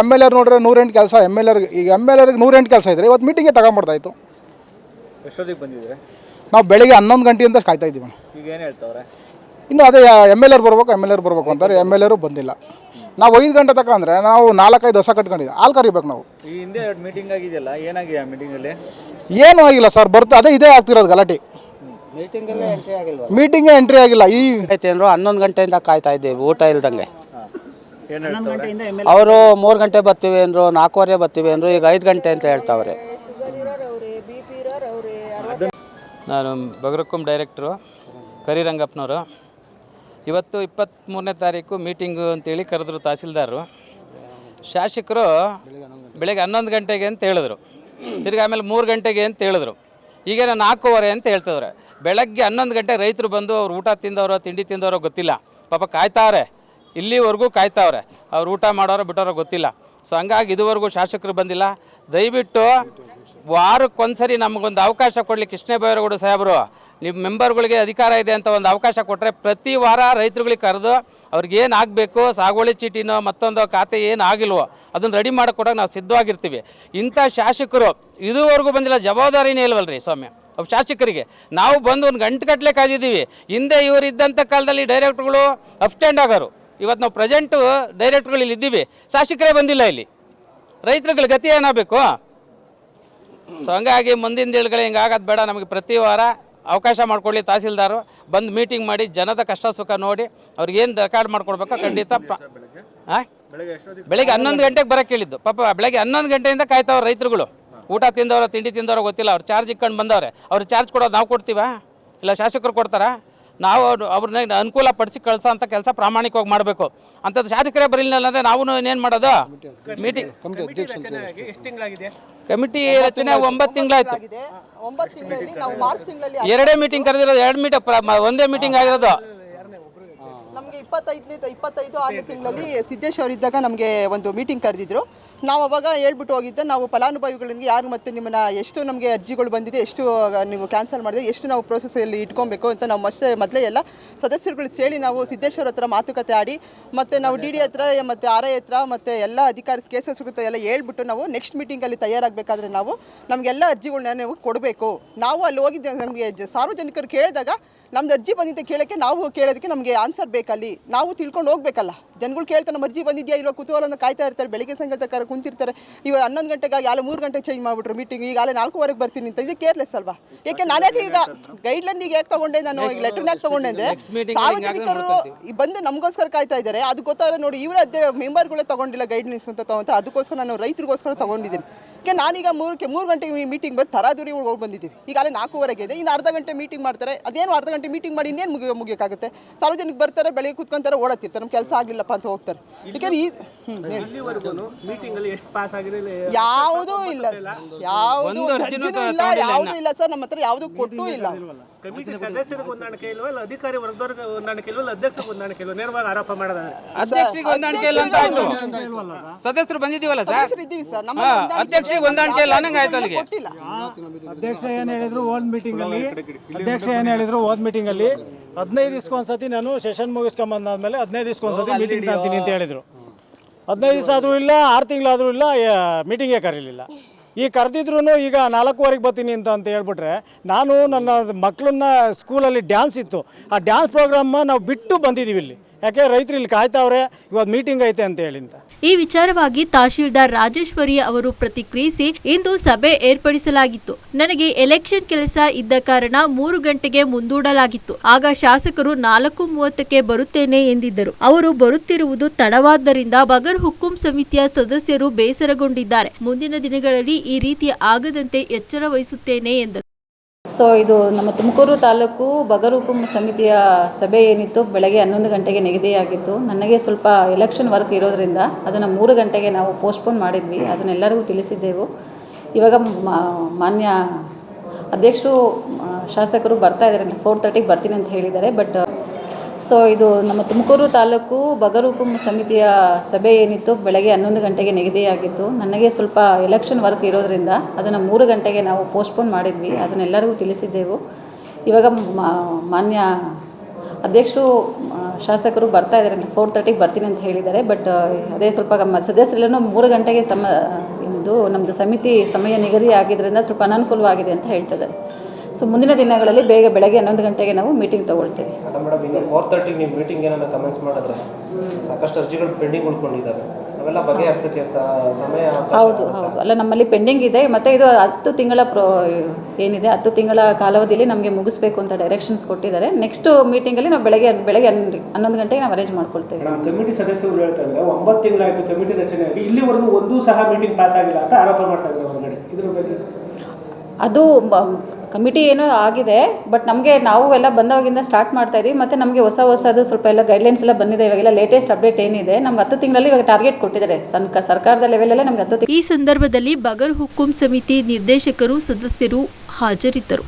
ಎಂ ಎಲ್ ಎರ್ ನೋಡ್ರೆ ನೂರೆಂಟು ಕೆಲಸ ಎಂ ಎಲ್ ಎರ್ಗೆ ಈಗ ಎಂ ಎಲ್ ಎರ್ಗೆ ನೂರೆಂಟು ಕೆಲಸ ಇದ್ದರೆ ಇವತ್ತು ಮೀಟಿಂಗೇ ತಗೊಂಬಿಡ್ತಾಯಿತ್ತು ಎಷ್ಟೊತ್ತಿಗೆ ನಾವು ಬೆಳಿಗ್ಗೆ ಹನ್ನೊಂದು ಗಂಟೆಯಿಂದ ಕಾಯ್ತಾ ಇದ್ದೀವಿ ಈಗ ಏನು ಹೇಳ್ತಾವ್ರೆ? ಇನ್ನು ಅದೇ ಎಂ ಎಲ್ ಎರ್ ಬರ್ಬೇಕು ಎಂ ಎಲ್ ಎರ್ ಬರ್ಬೇಕು ಅಂತಾರೆ. ಎಂ ಎಲ್ ಎರು ಬಂದಿಲ್ಲ. ನಾವು ಐದು ಗಂಟೆ ತಕ ಅಂದರೆ ನಾವು ನಾಲ್ಕೈದು ಹೊಸ ಕಟ್ಕೊಂಡಿದ್ದೆ ಹಾಲು ಕರಿಬೇಕು ನಾವು. ಈ ಹಿಂದೆ ಎರಡು ಮೀಟಿಂಗ್ ಆಗಿದೆಯಲ್ಲ ಏನಾಗಿದೆ ಆ ಮೀಟಿಂಗಲ್ಲಿ ಏನೂ ಆಗಿಲ್ಲ ಸರ್ ಬರ್ತಾ ಅದೇ ಇದೇ ಆಗ್ತಿರೋದು ಗಲಾಟೆ. ಮೀಟಿಂಗೇ ಎಂಟ್ರಿ ಆಗಿಲ್ಲ. ಈ ಐತೆ ಅಂದ್ರು ಹನ್ನೊಂದು ಗಂಟೆಯಿಂದ ಕಾಯ್ತಾ ಇದ್ದೀವಿ ಊಟ ಇಲ್ದಂಗೆ. ಏನು ಹೇಳ್ತಾವ್ರೆ? ಅವರು ಮೂರು ಗಂಟೆ ಬರ್ತೀವಿ ಅಂದ್ರು ನಾಲ್ಕೂವರೆ ಬರ್ತೀವಿ ಅಂದ್ರು ಈಗ ಐದು ಗಂಟೆ ಅಂತ ಹೇಳ್ತಾವ್ರೆ. ನಾನು ಬಗರಕುಂ ಡೈರೆಕ್ಟ್ರು, ಕರಿರಂಗಪ್ಪನವರು. ಇವತ್ತು ಇಪ್ಪತ್ತ್ಮೂರನೇ ತಾರೀಕು ಮೀಟಿಂಗು ಅಂತೇಳಿ ಕರೆದ್ರು ತಹಸೀಲ್ದಾರರು. ಶಾಸಕರು ಬೆಳಗ್ಗೆ ಹನ್ನೊಂದು ಗಂಟೆಗೆ ಅಂತ ಹೇಳಿದ್ರು. ತಿರ್ಗಿ ಆಮೇಲೆ ಮೂರು ಗಂಟೆಗೆ ಅಂತ ಹೇಳಿದ್ರು. ಈಗೇನೋ ನಾಲ್ಕೂವರೆ ಅಂತ ಹೇಳ್ತಿದ್ರೆ ಬೆಳಗ್ಗೆ ಹನ್ನೊಂದು ಗಂಟೆಗೆ ರೈತರು ಬಂದು ಅವ್ರು ಊಟ ತಿಂದವರೋ, ತಿಂಡಿ ತಿಂದವರೋ ಗೊತ್ತಿಲ್ಲ. ಪಾಪ ಕಾಯ್ತಾವ್ರೆ. ಇಲ್ಲಿವರೆಗೂ ಕಾಯ್ತಾವ್ರೆ. ಅವ್ರು ಊಟ ಮಾಡೋರೋ, ಬಿಟ್ಟೋರೋ ಗೊತ್ತಿಲ್ಲ. ಸೊ ಹಂಗಾಗಿ ಇದುವರೆಗೂ ಶಾಸಕರು ಬಂದಿಲ್ಲ. ದಯವಿಟ್ಟು ವಾರಕ್ಕೊಂದ್ಸರಿ ನಮಗೊಂದು ಅವಕಾಶ ಕೊಡಲಿ ಕೃಷ್ಣ ಬೈರೇಗೌಡ ಸಾಹೇಬರು ನಿಮ್ಮ ಮೆಂಬರ್ಗಳಿಗೆ ಅಧಿಕಾರ ಇದೆ ಅಂತ ಒಂದು ಅವಕಾಶ ಕೊಟ್ಟರೆ ಪ್ರತಿ ವಾರ ರೈತರುಗಳಿಗೆ ಕರೆದು ಅವ್ರಿಗೆ ಏನು ಆಗಬೇಕು, ಸಾಗುವಳಿ ಚೀಟಿನೋ ಮತ್ತೊಂದು ಖಾತೆ ಏನು ಆಗಿಲ್ವೋ ಅದನ್ನು ರೆಡಿ ಮಾಡಿಕೊಡೋಕೆ ನಾವು ಸಿದ್ಧವಾಗಿರ್ತೀವಿ. ಇಂಥ ಶಾಸಕರು ಇದುವರೆಗೂ ಬಂದಿಲ್ಲ, ಜವಾಬ್ದಾರಿನೇ ಇಲ್ವಲ್ರಿ ಸ್ವಾಮಿ. ಅವು ಶಾಸಕರಿಗೆ ನಾವು ಬಂದು ಒಂದು ಗಂಟೆಗಟ್ಟಲೆ ಕಾದಿದ್ದೀವಿ ಹಿಂದೆ ಇವರು ಇದ್ದಂಥ ಕಾಲದಲ್ಲಿ ಡೈರೆಕ್ಟ್ರುಗಳು ಅಪ್ಸ್ಟ್ಯಾಂಡ್ ಆಗೋರು. ಇವತ್ತು ನಾವು ಪ್ರೆಸೆಂಟು ಡೈರೆಕ್ಟ್ರುಗಳು ಇಲ್ಲಿ ಇದ್ದೀವಿ ಶಾಸಕರೇ ಬಂದಿಲ್ಲ ಇಲ್ಲಿ. ರೈತರುಗಳ ಗತಿ ಏನಾಗಬೇಕು? ಸೊ ಹಂಗಾಗಿ ಮುಂದಿನ ದಿನಗಳು ಹಿಂಗೆ ಆಗೋದು ಬೇಡ. ನಮಗೆ ಪ್ರತಿ ವಾರ ಅವಕಾಶ ಮಾಡ್ಕೊಳ್ಳಿ ತಹಸೀಲ್ದಾರು. ಬಂದು ಮೀಟಿಂಗ್ ಮಾಡಿ ಜನದ ಕಷ್ಟ ಸುಖ ನೋಡಿ ಅವ್ರಿಗೆ ಏನು ರೆಕಾರ್ಡ್ ಮಾಡ್ಕೊಡ್ಬೇಕೋ ಖಂಡಿತ ಹಾಂ? ಬೆಳಿಗ್ಗೆ ಹನ್ನೊಂದು ಗಂಟೆಗೆ ಬರೋಕ್ಕೆ ಹೇಳಿದ್ದು. ಪಾಪ ಬೆಳಗ್ಗೆ ಹನ್ನೊಂದು ಗಂಟೆಯಿಂದ ಕಾಯ್ತಾವ್ರು ರೈತರುಗಳು. ಊಟ ತಿಂದವ್ರ ತಿಂಡಿ ತಿಂದವ್ರ ಗೊತ್ತಿಲ್ಲ. ಅವ್ರು ಚಾರ್ಜ್ ಇಕ್ಕೊಂಡು ಬಂದವ್ರೆ. ಅವ್ರು ಚಾರ್ಜ್ ಕೊಡೋದು ನಾವು ಕೊಡ್ತೀವ? ಇಲ್ಲ ಶಾಸಕರು ಕೊಡ್ತಾರಾ? ನಾವು ಅವ್ರು ಅವ್ರನ್ನ ಅನುಕೂಲ ಪಡಿಸಿ ಕಳ್ಸೋ ಅಂತ ಕೆಲಸ ಪ್ರಾಮಾಣಿಕವಾಗಿ ಮಾಡಬೇಕು. ಅಂಥದ್ದು ಶಾಸಕರೇ ಬರಲಿಲ್ಲ ಅಂದರೆ ನಾವು ಇನ್ನೇನು ಮಾಡೋದು? ಮೀಟಿಂಗ್ ಕಮಿಟಿ ರಚನೆ ಒಂಬತ್ತು ತಿಂಗಳಾಯ್ತು. ಎರಡೇ ಮೀಟಿಂಗ್ ಕರೆದಿರೋದು ಎರಡು ಮೀಟಿಂಗ್ ಒಂದೇ ಮೀಟಿಂಗ್ ಆಗಿರೋದು. ನಮಗೆ ಇಪ್ಪತ್ತೈದನೇ ಇಪ್ಪತ್ತೈದು ಆರನೇ ತಿಂಗಳಲ್ಲಿ ಸಿದ್ದೇಶ್ ಅವರು ಇದ್ದಾಗ ನಮಗೆ ಒಂದು ಮೀಟಿಂಗ್ ಕರೆದಿದ್ರು. ನಾವು ಅವಾಗ ಹೇಳ್ಬಿಟ್ಟು ಹೋಗಿದ್ದೆ, ನಾವು ಫಲಾನುಭವಿಗಳಿಗೆ ಯಾರು ಮತ್ತೆ ನಿಮ್ಮನ್ನ ಎಷ್ಟು ನಮಗೆ ಅರ್ಜಿಗಳು ಬಂದಿದೆ, ಎಷ್ಟು ನೀವು ಕ್ಯಾನ್ಸಲ್ ಮಾಡಿದೆ, ಎಷ್ಟು ನಾವು process-ಅಲ್ಲಿ ಇಟ್ಕೊಬೇಕು ಅಂತ ನಾವು ಮತ್ತೆ ಮೊದಲೇ ಎಲ್ಲ ಸದಸ್ಯರುಗಳು ಸೇರಿ ನಾವು ಸಿದ್ದೇಶ್ವರ ಹತ್ರ ಮಾತುಕತೆ ಆಡಿ, ಮತ್ತು ನಾವು ಡಿ ಡಿ ಹತ್ರ, ಮತ್ತು ಆರ್ ಐ ಹತ್ರ, ಮತ್ತು ಎಲ್ಲ ಅಧಿಕಾರಿ ಕೇಸಸ್ ಎಲ್ಲ ಹೇಳ್ಬಿಟ್ಟು ನಾವು ನೆಕ್ಸ್ಟ್ ಮೀಟಿಂಗಲ್ಲಿ ತಯಾರಾಗಬೇಕಾದ್ರೆ ನಾವು ನಮಗೆಲ್ಲ ಅರ್ಜಿಗಳನ್ನ ನೀವು ಕೊಡಬೇಕು. ನಾವು ಅಲ್ಲಿ ಹೋಗಿದ್ದೆ, ನಮಗೆ ಸಾರ್ವಜನಿಕರು ಕೇಳಿದಾಗ ನಮ್ದು ಅರ್ಜಿ ಬಂದಿದ್ದೆ ಕೇಳೋಕ್ಕೆ ನಾವು ಕೇಳೋದಕ್ಕೆ ನಮಗೆ ಆನ್ಸರ್ ಬೇಕಲ್ಲಿ. ನಾವು ತಿಳ್ಕೊಂಡು ಹೋಗ್ಬೇಕಲ್ಲ. ಜನಗಳು ಕೇಳ್ತಾ ನಮ್ಮ ಅರ್ಜಿ ಬಂದಿದೆಯಾ ಇಲ್ಲೋ ಕುತೂಹಲನ ಕಾಯ್ತಾ ಇರ್ತಾರೆ, ಬೆಳಿಗ್ಗೆ ಸಂಗತ ಕರ ಕುಂತಿರ್ತಾರೆ. ಇವಾಗ ಹನ್ನೊಂದು ಗಂಟೆಗೆ ಆಲೆ ಮೂರು ಗಂಟೆಗೆ ಚೇಂಜ್ ಮಾಡಿಬಿಟ್ರು ಮೀಟಿಂಗ್ ಈಗ ಆಲೆ ನಾಲ್ಕೂವರೆಗೆ ಬರ್ತೀನಿ ಅಂತ. ಇದು ಕೇರ್ಲೆಸ್ ಅಲ್ವಾ? ಯಾಕೆ ನಾನ್ಯಾಕೆ ಈಗ ಗೈಡ್ಲೈನ್ ಈಗ ಯಾಕೆ ತಗೊಂಡೆ ನಾನು? ಈಗ ಲೆಟರ್ನಾಗ ಯಾಕೆ ತಗೊಂಡೆ ಅಂದರೆ ಸಾರ್ವಜನಿಕರು ಬಂದು ನಮಗೋಸ್ಕರ ಕಾಯ್ತಾ ಇದ್ದಾರೆ. ಅದು ಗೊತ್ತಾದ್ರೆ ನೋಡಿ ಇವರ ಅದೇ ಮೆಂಬರ್ಗಳೇ ತಗೊಂಡಿಲ್ಲ ಗೈಡ್ಲೈನ್ಸ್ ಅಂತ ತಗೊಂತಾರೆ. ಅದಕ್ಕೋಸ್ಕರ ನಾನು ರೈತರಿಗೋಸ್ಕರ ತಗೊಂಡಿದ್ದೀನಿ. ಈಗ ನಾನೀಗ ಮೂರಕ್ಕೆ ಮೂರು ಗಂಟೆಗೆ ಮೀಟಿಂಗ್ ಬಂದು ತರಾದುರಿ ಹೋಗಿ ಬಂದಿದ್ದೀವಿ. ಈಗಾಗಲೇ ನಾಲ್ಕೂವರೆಗೆ ಇದೆ. ಇನ್ನು ಅರ್ಧ ಗಂಟೆ ಮೀಟಿಂಗ್ ಮಾಡ್ತಾರೆ. ಅದೇನು ಅರ್ಧ ಗಂಟೆ ಮೀಟಿಂಗ್ ಮಾಡಿ ಇನ್ನೇನು ಮುಗಿಯೋ ಮುಗಿಯೋಕ್ಕಾಗುತ್ತೆ? ಸಾರ್ವಜನಿಕ ಬರ್ತಾರೆ ಬೆಳಿಗ್ಗೆ ಕುತ್ಕೊಂತಾರೆ ಓಡತಿರ್ತಾರೆ ನಮ್ಮ ಕೆಲಸ ಆಗಲಿಲ್ಲಪ್ಪ ಅಂತ ಹೋಗ್ತಾರೆ. ಯಾಕಂದ್ರೆ ಈ. ಯಾವುದೂ ಇಲ್ಲ. ಯಾವುದು ಇಲ್ಲ. ಯಾವುದೂ ಇಲ್ಲ ಸರ್. ನಮ್ಮ ಹತ್ರ ಯಾವುದೂ ಕೊಟ್ಟೂ ಇಲ್ಲ. ಕಮಿಟಿ ಸದಸ್ಯರಿಗೆ ಹೊಂದಾಣಿಕೆ ಇಲ್ವಾ ಅಧಿಕಾರಿ ವರ್ಗದವ್ರಿಗೆ ಹೊಂದಾಣಿಕೆ ಇಲ್ವಾ ಇಲ್ಲ ಅಧ್ಯಕ್ಷರಿಗೆ ಹೊಂದಾಣಿಕೆ ಇಲ್ವಾ ನೇರವಾಗಿ ಆರೋಪ ಮಾಡೋದಾದ್ರೆ. ಅಧ್ಯಕ್ಷರಿಗೆ ಹೊಂದಾಣಿಕೆ ಇಲ್ಲ ಅಂತ ಆಯ್ತು ಸದಸ್ಯರು ಬಂದಿದೀವಲ್ಲ ಸರ್? ಸದಸ್ಯರು ಇದ್ದೀವಿ ಸರ್. ನಮ್ಮ ಅಧ್ಯಕ್ಷರಿಗೆ ಹೊಂದಾಣಿಕೆ ಇಲ್ಲ ಅನ್ನಂಗೆ ಆಯ್ತು ಅಲ್ಲಿಗೆ. ಕೊಟ್ಟಿಲ್ಲ. ಅಧ್ಯಕ್ಷ ಏನು ಹೇಳಿದ್ರು ಓನ್ ಮೀಟಿಂಗ್ ಅಲ್ಲಿ. ಅಧ್ಯಕ್ಷ ಏನು ಹೇಳಿದ್ರು ಓದ್ ಮೀಟಿಂಗ್ ಅಲ್ಲಿ. ಹದಿನೈದು ದಿವ್ಸಕ್ಕೊಂದ್ಸತಿ ನಾನು ಸೆಷನ್ ಮುಗಿಸ್ಕೊಂಬಂದಾದ್ಮೇಲೆ ಹದಿನೈದು ದಿವ್ಸಕ್ಕೊಂದ್ಸತಿ ಮೀಟಿಂಗ್ ತಾಂತೀನಿ ಅಂತ ಹೇಳಿದ್ರು. ಹದಿನೈದು ದಿವಸ ಆದರೂ ಇಲ್ಲ ಆರು ತಿಂಗಳಾದರೂ ಇಲ್ಲ ಮೀಟಿಂಗೇ ಕರೀಲಿಲ್ಲ. ಈಗ ಕರೆದಿದ್ರು ಈಗ ನಾಲ್ಕೂವರೆಗೆ ಬರ್ತೀನಿ ಅಂತ ಅಂತ ಹೇಳ್ಬಿಟ್ರೆ, ನಾನು ನನ್ನ ಮಕ್ಕಳನ್ನ ಸ್ಕೂಲಲ್ಲಿ ಡ್ಯಾನ್ಸ್ ಇತ್ತು. ಆ ಡ್ಯಾನ್ಸ್ ಪ್ರೋಗ್ರಾಮ್ ನಾವು ಬಿಟ್ಟು ಬಂದಿದ್ದೀವಿ ಇಲ್ಲಿ. ಯಾಕೆ ರೈತರು ಇಲ್ಲಿ ಕಾಯ್ತಾವ್ರೆ? ಇವತ್ತು ಮೀಟಿಂಗ್ ಐತೆ ಅಂತ ಹೇಳಿಂತ ಈ ವಿಚಾರವಾಗಿ ತಹಶೀಲ್ದಾರ್ ರಾಜೇಶ್ವರಿ ಅವರು ಪ್ರತಿಕ್ರಿಯಿಸಿ ಇಂದು ಸಭೆ ಏರ್ಪಡಿಸಲಾಗಿತ್ತು. ನನಗೆ ಎಲೆಕ್ಷನ್ ಕೆಲಸ ಇದ್ದ ಕಾರಣ ಮೂರು ಗಂಟೆಗೆ ಮುಂದೂಡಲಾಗಿತ್ತು. ಆಗ ಶಾಸಕರು ನಾಲ್ಕು ಮೂವತ್ತಕ್ಕೆ ಬರುತ್ತೇನೆ ಎಂದಿದ್ದರು. ಅವರು ಬರುತ್ತಿರುವುದು ತಡವಾದ್ದರಿಂದ ಬಗರ್ ಹುಕ್ಕುಂ ಸಮಿತಿಯ ಸದಸ್ಯರು ಬೇಸರಗೊಂಡಿದ್ದಾರೆ. ಮುಂದಿನ ದಿನಗಳಲ್ಲಿ ಈ ರೀತಿ ಆಗದಂತೆ ಎಚ್ಚರ ವಹಿಸುತ್ತೇನೆ ಎಂದರು. ಸೊ ಇದು ನಮ್ಮ ತುಮಕೂರು ತಾಲೂಕು ಬಗರೂಪಂ ಸಮಿತಿಯ ಸಭೆ ಏನಿತ್ತು, ಬೆಳಗ್ಗೆ ಹನ್ನೊಂದು ಗಂಟೆಗೆ ನಿಗದಿಯಾಗಿತ್ತು ನನಗೆ ಸ್ವಲ್ಪ ಎಲೆಕ್ಷನ್ ವರ್ಕ್ ಇರೋದ್ರಿಂದ ಅದನ್ನು ಮೂರು ಗಂಟೆಗೆ ನಾವು ಪೋಸ್ಟ್ಪೋನ್ ಮಾಡಿದ್ವಿ. ಅದನ್ನೆಲ್ಲರಿಗೂ ತಿಳಿಸಿದ್ದೆವು. ಇವಾಗ ಮಾನ್ಯ ಅಧ್ಯಕ್ಷರು ಶಾಸಕರು ಬರ್ತಾ ಇದ್ದಾರೆ. ಫೋರ್ ತರ್ಟಿಗೆ ಬರ್ತೀನಿ ಅಂತ ಹೇಳಿದ್ದಾರೆ. ಬಟ್ ಸೊ ಇದು ನಮ್ಮ ತುಮಕೂರು ತಾಲೂಕು ಬಗರೂಪಂ ಸಮಿತಿಯ ಸಭೆ ಏನಿತ್ತು, ಬೆಳಗ್ಗೆ ಹನ್ನೊಂದು ಗಂಟೆಗೆ ನಿಗದಿಯಾಗಿತ್ತು ನನಗೆ ಸ್ವಲ್ಪ ಎಲೆಕ್ಷನ್ ವರ್ಕ್ ಇರೋದರಿಂದ ಅದನ್ನು ಮೂರು ಗಂಟೆಗೆ ನಾವು ಪೋಸ್ಟ್ಪೋನ್ ಮಾಡಿದ್ವಿ. ಅದನ್ನೆಲ್ಲರಿಗೂ ತಿಳಿಸಿದ್ದೆವು. ಇವಾಗ ಮಾನ್ಯ ಅಧ್ಯಕ್ಷರು ಶಾಸಕರು ಬರ್ತಾ ಇದ್ದಾರೆ. ಫೋರ್ ತರ್ಟಿಗೆ ಬರ್ತೀನಿ ಅಂತ ಹೇಳಿದ್ದಾರೆ. ಬಟ್ ಅದೇ ಸ್ವಲ್ಪ ಸದಸ್ಯರೆಲ್ಲೂ ಮೂರು ಗಂಟೆಗೆ ಸಮ, ಇದು ನಮ್ಮದು ಸಮಿತಿ ಸಮಯ ನಿಗದಿ ಆಗಿದ್ದರಿಂದ ಸ್ವಲ್ಪ ಅನಾನುಕೂಲವಾಗಿದೆ ಅಂತ ಹೇಳ್ತಿದ್ದಾರೆ ಸೊ ಮುಂದಿನ ದಿನಗಳಲ್ಲಿ ಬೇಗ ಬೆಳಗ್ಗೆ ಹನ್ನೊಂದು ಗಂಟೆಗೆ ನಾವು ಮೀಟಿಂಗ್ ತಗೊಳ್ತೀವಿ. ಫೋರ್ ತರ್ಟಿಗೆ ನೀವು ಮೀಟಿಂಗ್ ಏನನ್ನ ಕಮೆಂಟ್ಸ್ ಮಾಡಿದ್ರೆ ಸಾಕಷ್ಟು ಅರ್ಜಿಗಳು ಪೆಂಡಿಂಗ್ ಉಳ್ಕೊಂಡಿದ್ದಾವೆ. ಅವೆಲ್ಲ ಬಗೆಹರಿಸೋಕ್ಕೆ ಸಮಯ ಹೌದು ಹೌದು. ಅಲ್ಲ ನಮ್ಮಲ್ಲಿ ಪೆಂಡಿಂಗ್ ಇದೆ. ಮತ್ತೆ ಇದು ಹತ್ತು ತಿಂಗಳ ಪ್ರೋ ಏನಿದೆ ಹತ್ತು ತಿಂಗಳ ಕಾಲಾವಧಿಯಲ್ಲಿ ನಮಗೆ ಮುಗಿಸ್ಬೇಕು ಅಂತ ಡೈರೆಕ್ಷನ್ಸ್ ಕೊಟ್ಟಿದ್ದಾರೆ. ನೆಕ್ಸ್ಟ್ ಮೀಟಿಂಗಲ್ಲಿ ನಾವು ಬೆಳಗ್ಗೆ ಬೆಳಗ್ಗೆ ಹನ್ನೊಂದು ಹನ್ನೊಂದು ಗಂಟೆಗೆ ನಾವು ಅರೇಂಜ್ ಮಾಡ್ಕೊಳ್ತೇವೆ. ನಮ್ಮ ಕಮಿಟಿ ಸದಸ್ಯರು ಹೇಳ್ತಾ ಇದ್ದಾರೆ ಒಂಬತ್ತು ತಿಂಗಳಾಯಿತು ಕಮಿಟಿ ರಚನೆಯಾಗಿ ಇಲ್ಲಿವರೆಗೂ ಒಂದೂ ಸಹ ಮೀಟಿಂಗ್ ಪಾಸ್ ಆಗಿಲ್ಲ ಅಂತ ಆರೋಪ ಮಾಡ್ತಾ ಇದ್ದಾರೆ ಹೊರಗಡೆ. ಇದ್ರ ಬಗ್ಗೆ? ಅದು ಕಮಿಟಿ ಏನೋ ಆಗಿದೆ ಬಟ್ ನಮಗೆ ನಾವು ಎಲ್ಲ ಬಂದವಾಗಿಂದ ಸ್ಟಾರ್ಟ್ ಮಾಡ್ತಾ ಇದ್ದೀವಿ ಮತ್ತು ನಮಗೆ ಹೊಸ ಹೊಸದು ಸ್ವಲ್ಪ ಎಲ್ಲ ಗೈಡ್ಲೈನ್ಸ್ ಎಲ್ಲ ಬಂದಿದೆ, ಇವಾಗೆಲ್ಲ ಲೇಟೆಸ್ಟ್ ಅಪ್ಡೇಟ್ ಏನಿದೆ, ನಮ್ಗೆ ಹತ್ತು ತಿಂಗಳಲ್ಲಿ ಇವಾಗ ಟಾರ್ಗೆಟ್ ಕೊಟ್ಟಿದ್ದಾರೆ. ಸನ್ ಸರ್ಕಾರದ ಲೆವೆಲಲ್ಲೇ ನಮ್ಗೆ ಹತ್ತು ಈ ಸಂದರ್ಭದಲ್ಲಿ ಬಗರ್ ಹುಕುಂ ಸಮಿತಿ ನಿರ್ದೇಶಕರು, ಸದಸ್ಯರು ಹಾಜರಿದ್ದರು.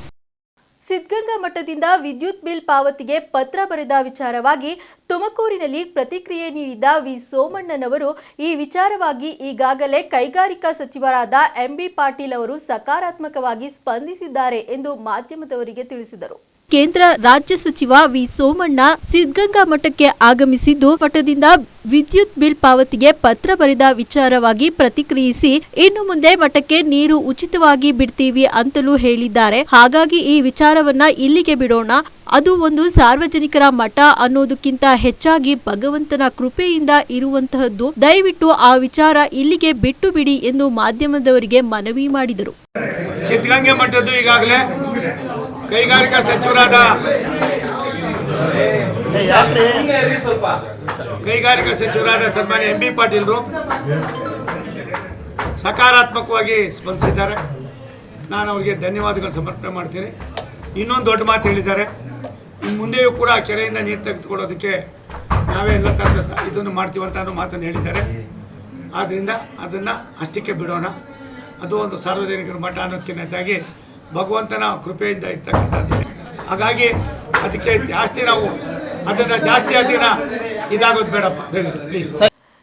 ಸಿದ್ಧಗಂಗಾ ಮಠದಿಂದ ವಿದ್ಯುತ್ ಬಿಲ್ ಪಾವತಿಗೆ ಪತ್ರ ಬರೆದ ವಿಚಾರವಾಗಿ ತುಮಕೂರಿನಲ್ಲಿ ಪ್ರತಿಕ್ರಿಯೆ ನೀಡಿದ ವಿ ಸೋಮಣ್ಣನವರು, ಈ ವಿಚಾರವಾಗಿ ಈಗಾಗಲೇ ಕೈಗಾರಿಕಾ ಸಚಿವರಾದ ಎಂಬಿ ಪಾಟೀಲ್ ಅವರು ಸಕಾರಾತ್ಮಕವಾಗಿ ಸ್ಪಂದಿಸಿದ್ದಾರೆ ಎಂದು ಮಾಧ್ಯಮದವರಿಗೆ ತಿಳಿಸಿದರು. ಕೇಂದ್ರ ರಾಜ್ಯ ಸಚಿವ ವಿ ಸೋಮಣ್ಣ ಸಿದ್ಧಗಂಗಾ ಮಠಕ್ಕೆ ಆಗಮಿಸಿದ್ದು, ಮಠದಿಂದ ವಿದ್ಯುತ್ ಬಿಲ್ ಪಾವತಿಗೆ ಪತ್ರ ಬರೆದ ವಿಚಾರವಾಗಿ ಪ್ರತಿಕ್ರಿಯಿಸಿ, ಇನ್ನು ಮುಂದೆ ಮಠಕ್ಕೆ ನೀರು ಉಚಿತವಾಗಿ ಬಿಡ್ತೀವಿ ಅಂತಲೂ ಹೇಳಿದ್ದಾರೆ. ಹಾಗಾಗಿ ಈ ವಿಚಾರವನ್ನ ಇಲ್ಲಿಗೆ ಬಿಡೋಣ. ಅದು ಒಂದು ಸಾರ್ವಜನಿಕರ ಮಠ ಅನ್ನೋದಕ್ಕಿಂತ ಹೆಚ್ಚಾಗಿ ಭಗವಂತನ ಕೃಪೆಯಿಂದ ಇರುವಂತಹದ್ದು. ದಯವಿಟ್ಟು ಆ ವಿಚಾರ ಇಲ್ಲಿಗೆ ಬಿಟ್ಟು ಬಿಡಿ ಎಂದು ಮಾಧ್ಯಮದವರಿಗೆ ಮನವಿ ಮಾಡಿದರು. ಸಿದ್ಧಗಂಗೆ ಮಠದ್ದು ಈಗಾಗಲೇ ಕೈಗಾರಿಕಾ ಸಚಿವರಾದ ಕೈಗಾರಿಕಾ ಸಚಿವರಾದ ಸನ್ಮಾನ್ಯ ಎಂ ಬಿ ಪಾಟೀಲ್ರು ಸಕಾರಾತ್ಮಕವಾಗಿ ಸ್ಪಂದಿಸಿದ್ದಾರೆ. ನಾನು ಅವರಿಗೆ ಧನ್ಯವಾದಗಳು ಸಮರ್ಪಣೆ ಮಾಡ್ತೀನಿ. ಇನ್ನೊಂದು ದೊಡ್ಡ ಮಾತು ಹೇಳಿದ್ದಾರೆ. ಇನ್ನು ಮುಂದೆಯೂ ಕೂಡ ಕೆರೆಯಿಂದ ನೀರು ತೆಗೆದುಕೊಳ್ಳೋದಕ್ಕೆ ನಾವೇ ಎಲ್ಲ ಥರದ ಇದನ್ನು ಮಾಡ್ತೀವಿ ಅಂತ ಅನ್ನೋ ಮಾತನ್ನು ಹೇಳಿದ್ದಾರೆ. ಆದ್ದರಿಂದ ಅದನ್ನು ಅಷ್ಟಕ್ಕೆ ಬಿಡೋಣ. ಅದು ಒಂದು ಸಾರ್ವಜನಿಕರ ಮಠ ಅನ್ನೋದಕ್ಕಿಂತ ಹೆಚ್ಚಾಗಿ ಭಗವಂತನ ಕೃಪೆಯಿಂದ ಇರ್ತಕ್ಕಂಥದ್ದು. ಹಾಗಾಗಿ ಅದಕ್ಕೆ ಜಾಸ್ತಿ ನಾವು ಅದನ್ನು ಜಾಸ್ತಿ ಅದನ್ನ ಇದಾಗೋದು ಬೇಡಪ್ಪ. ಪ್ಲೀಸ್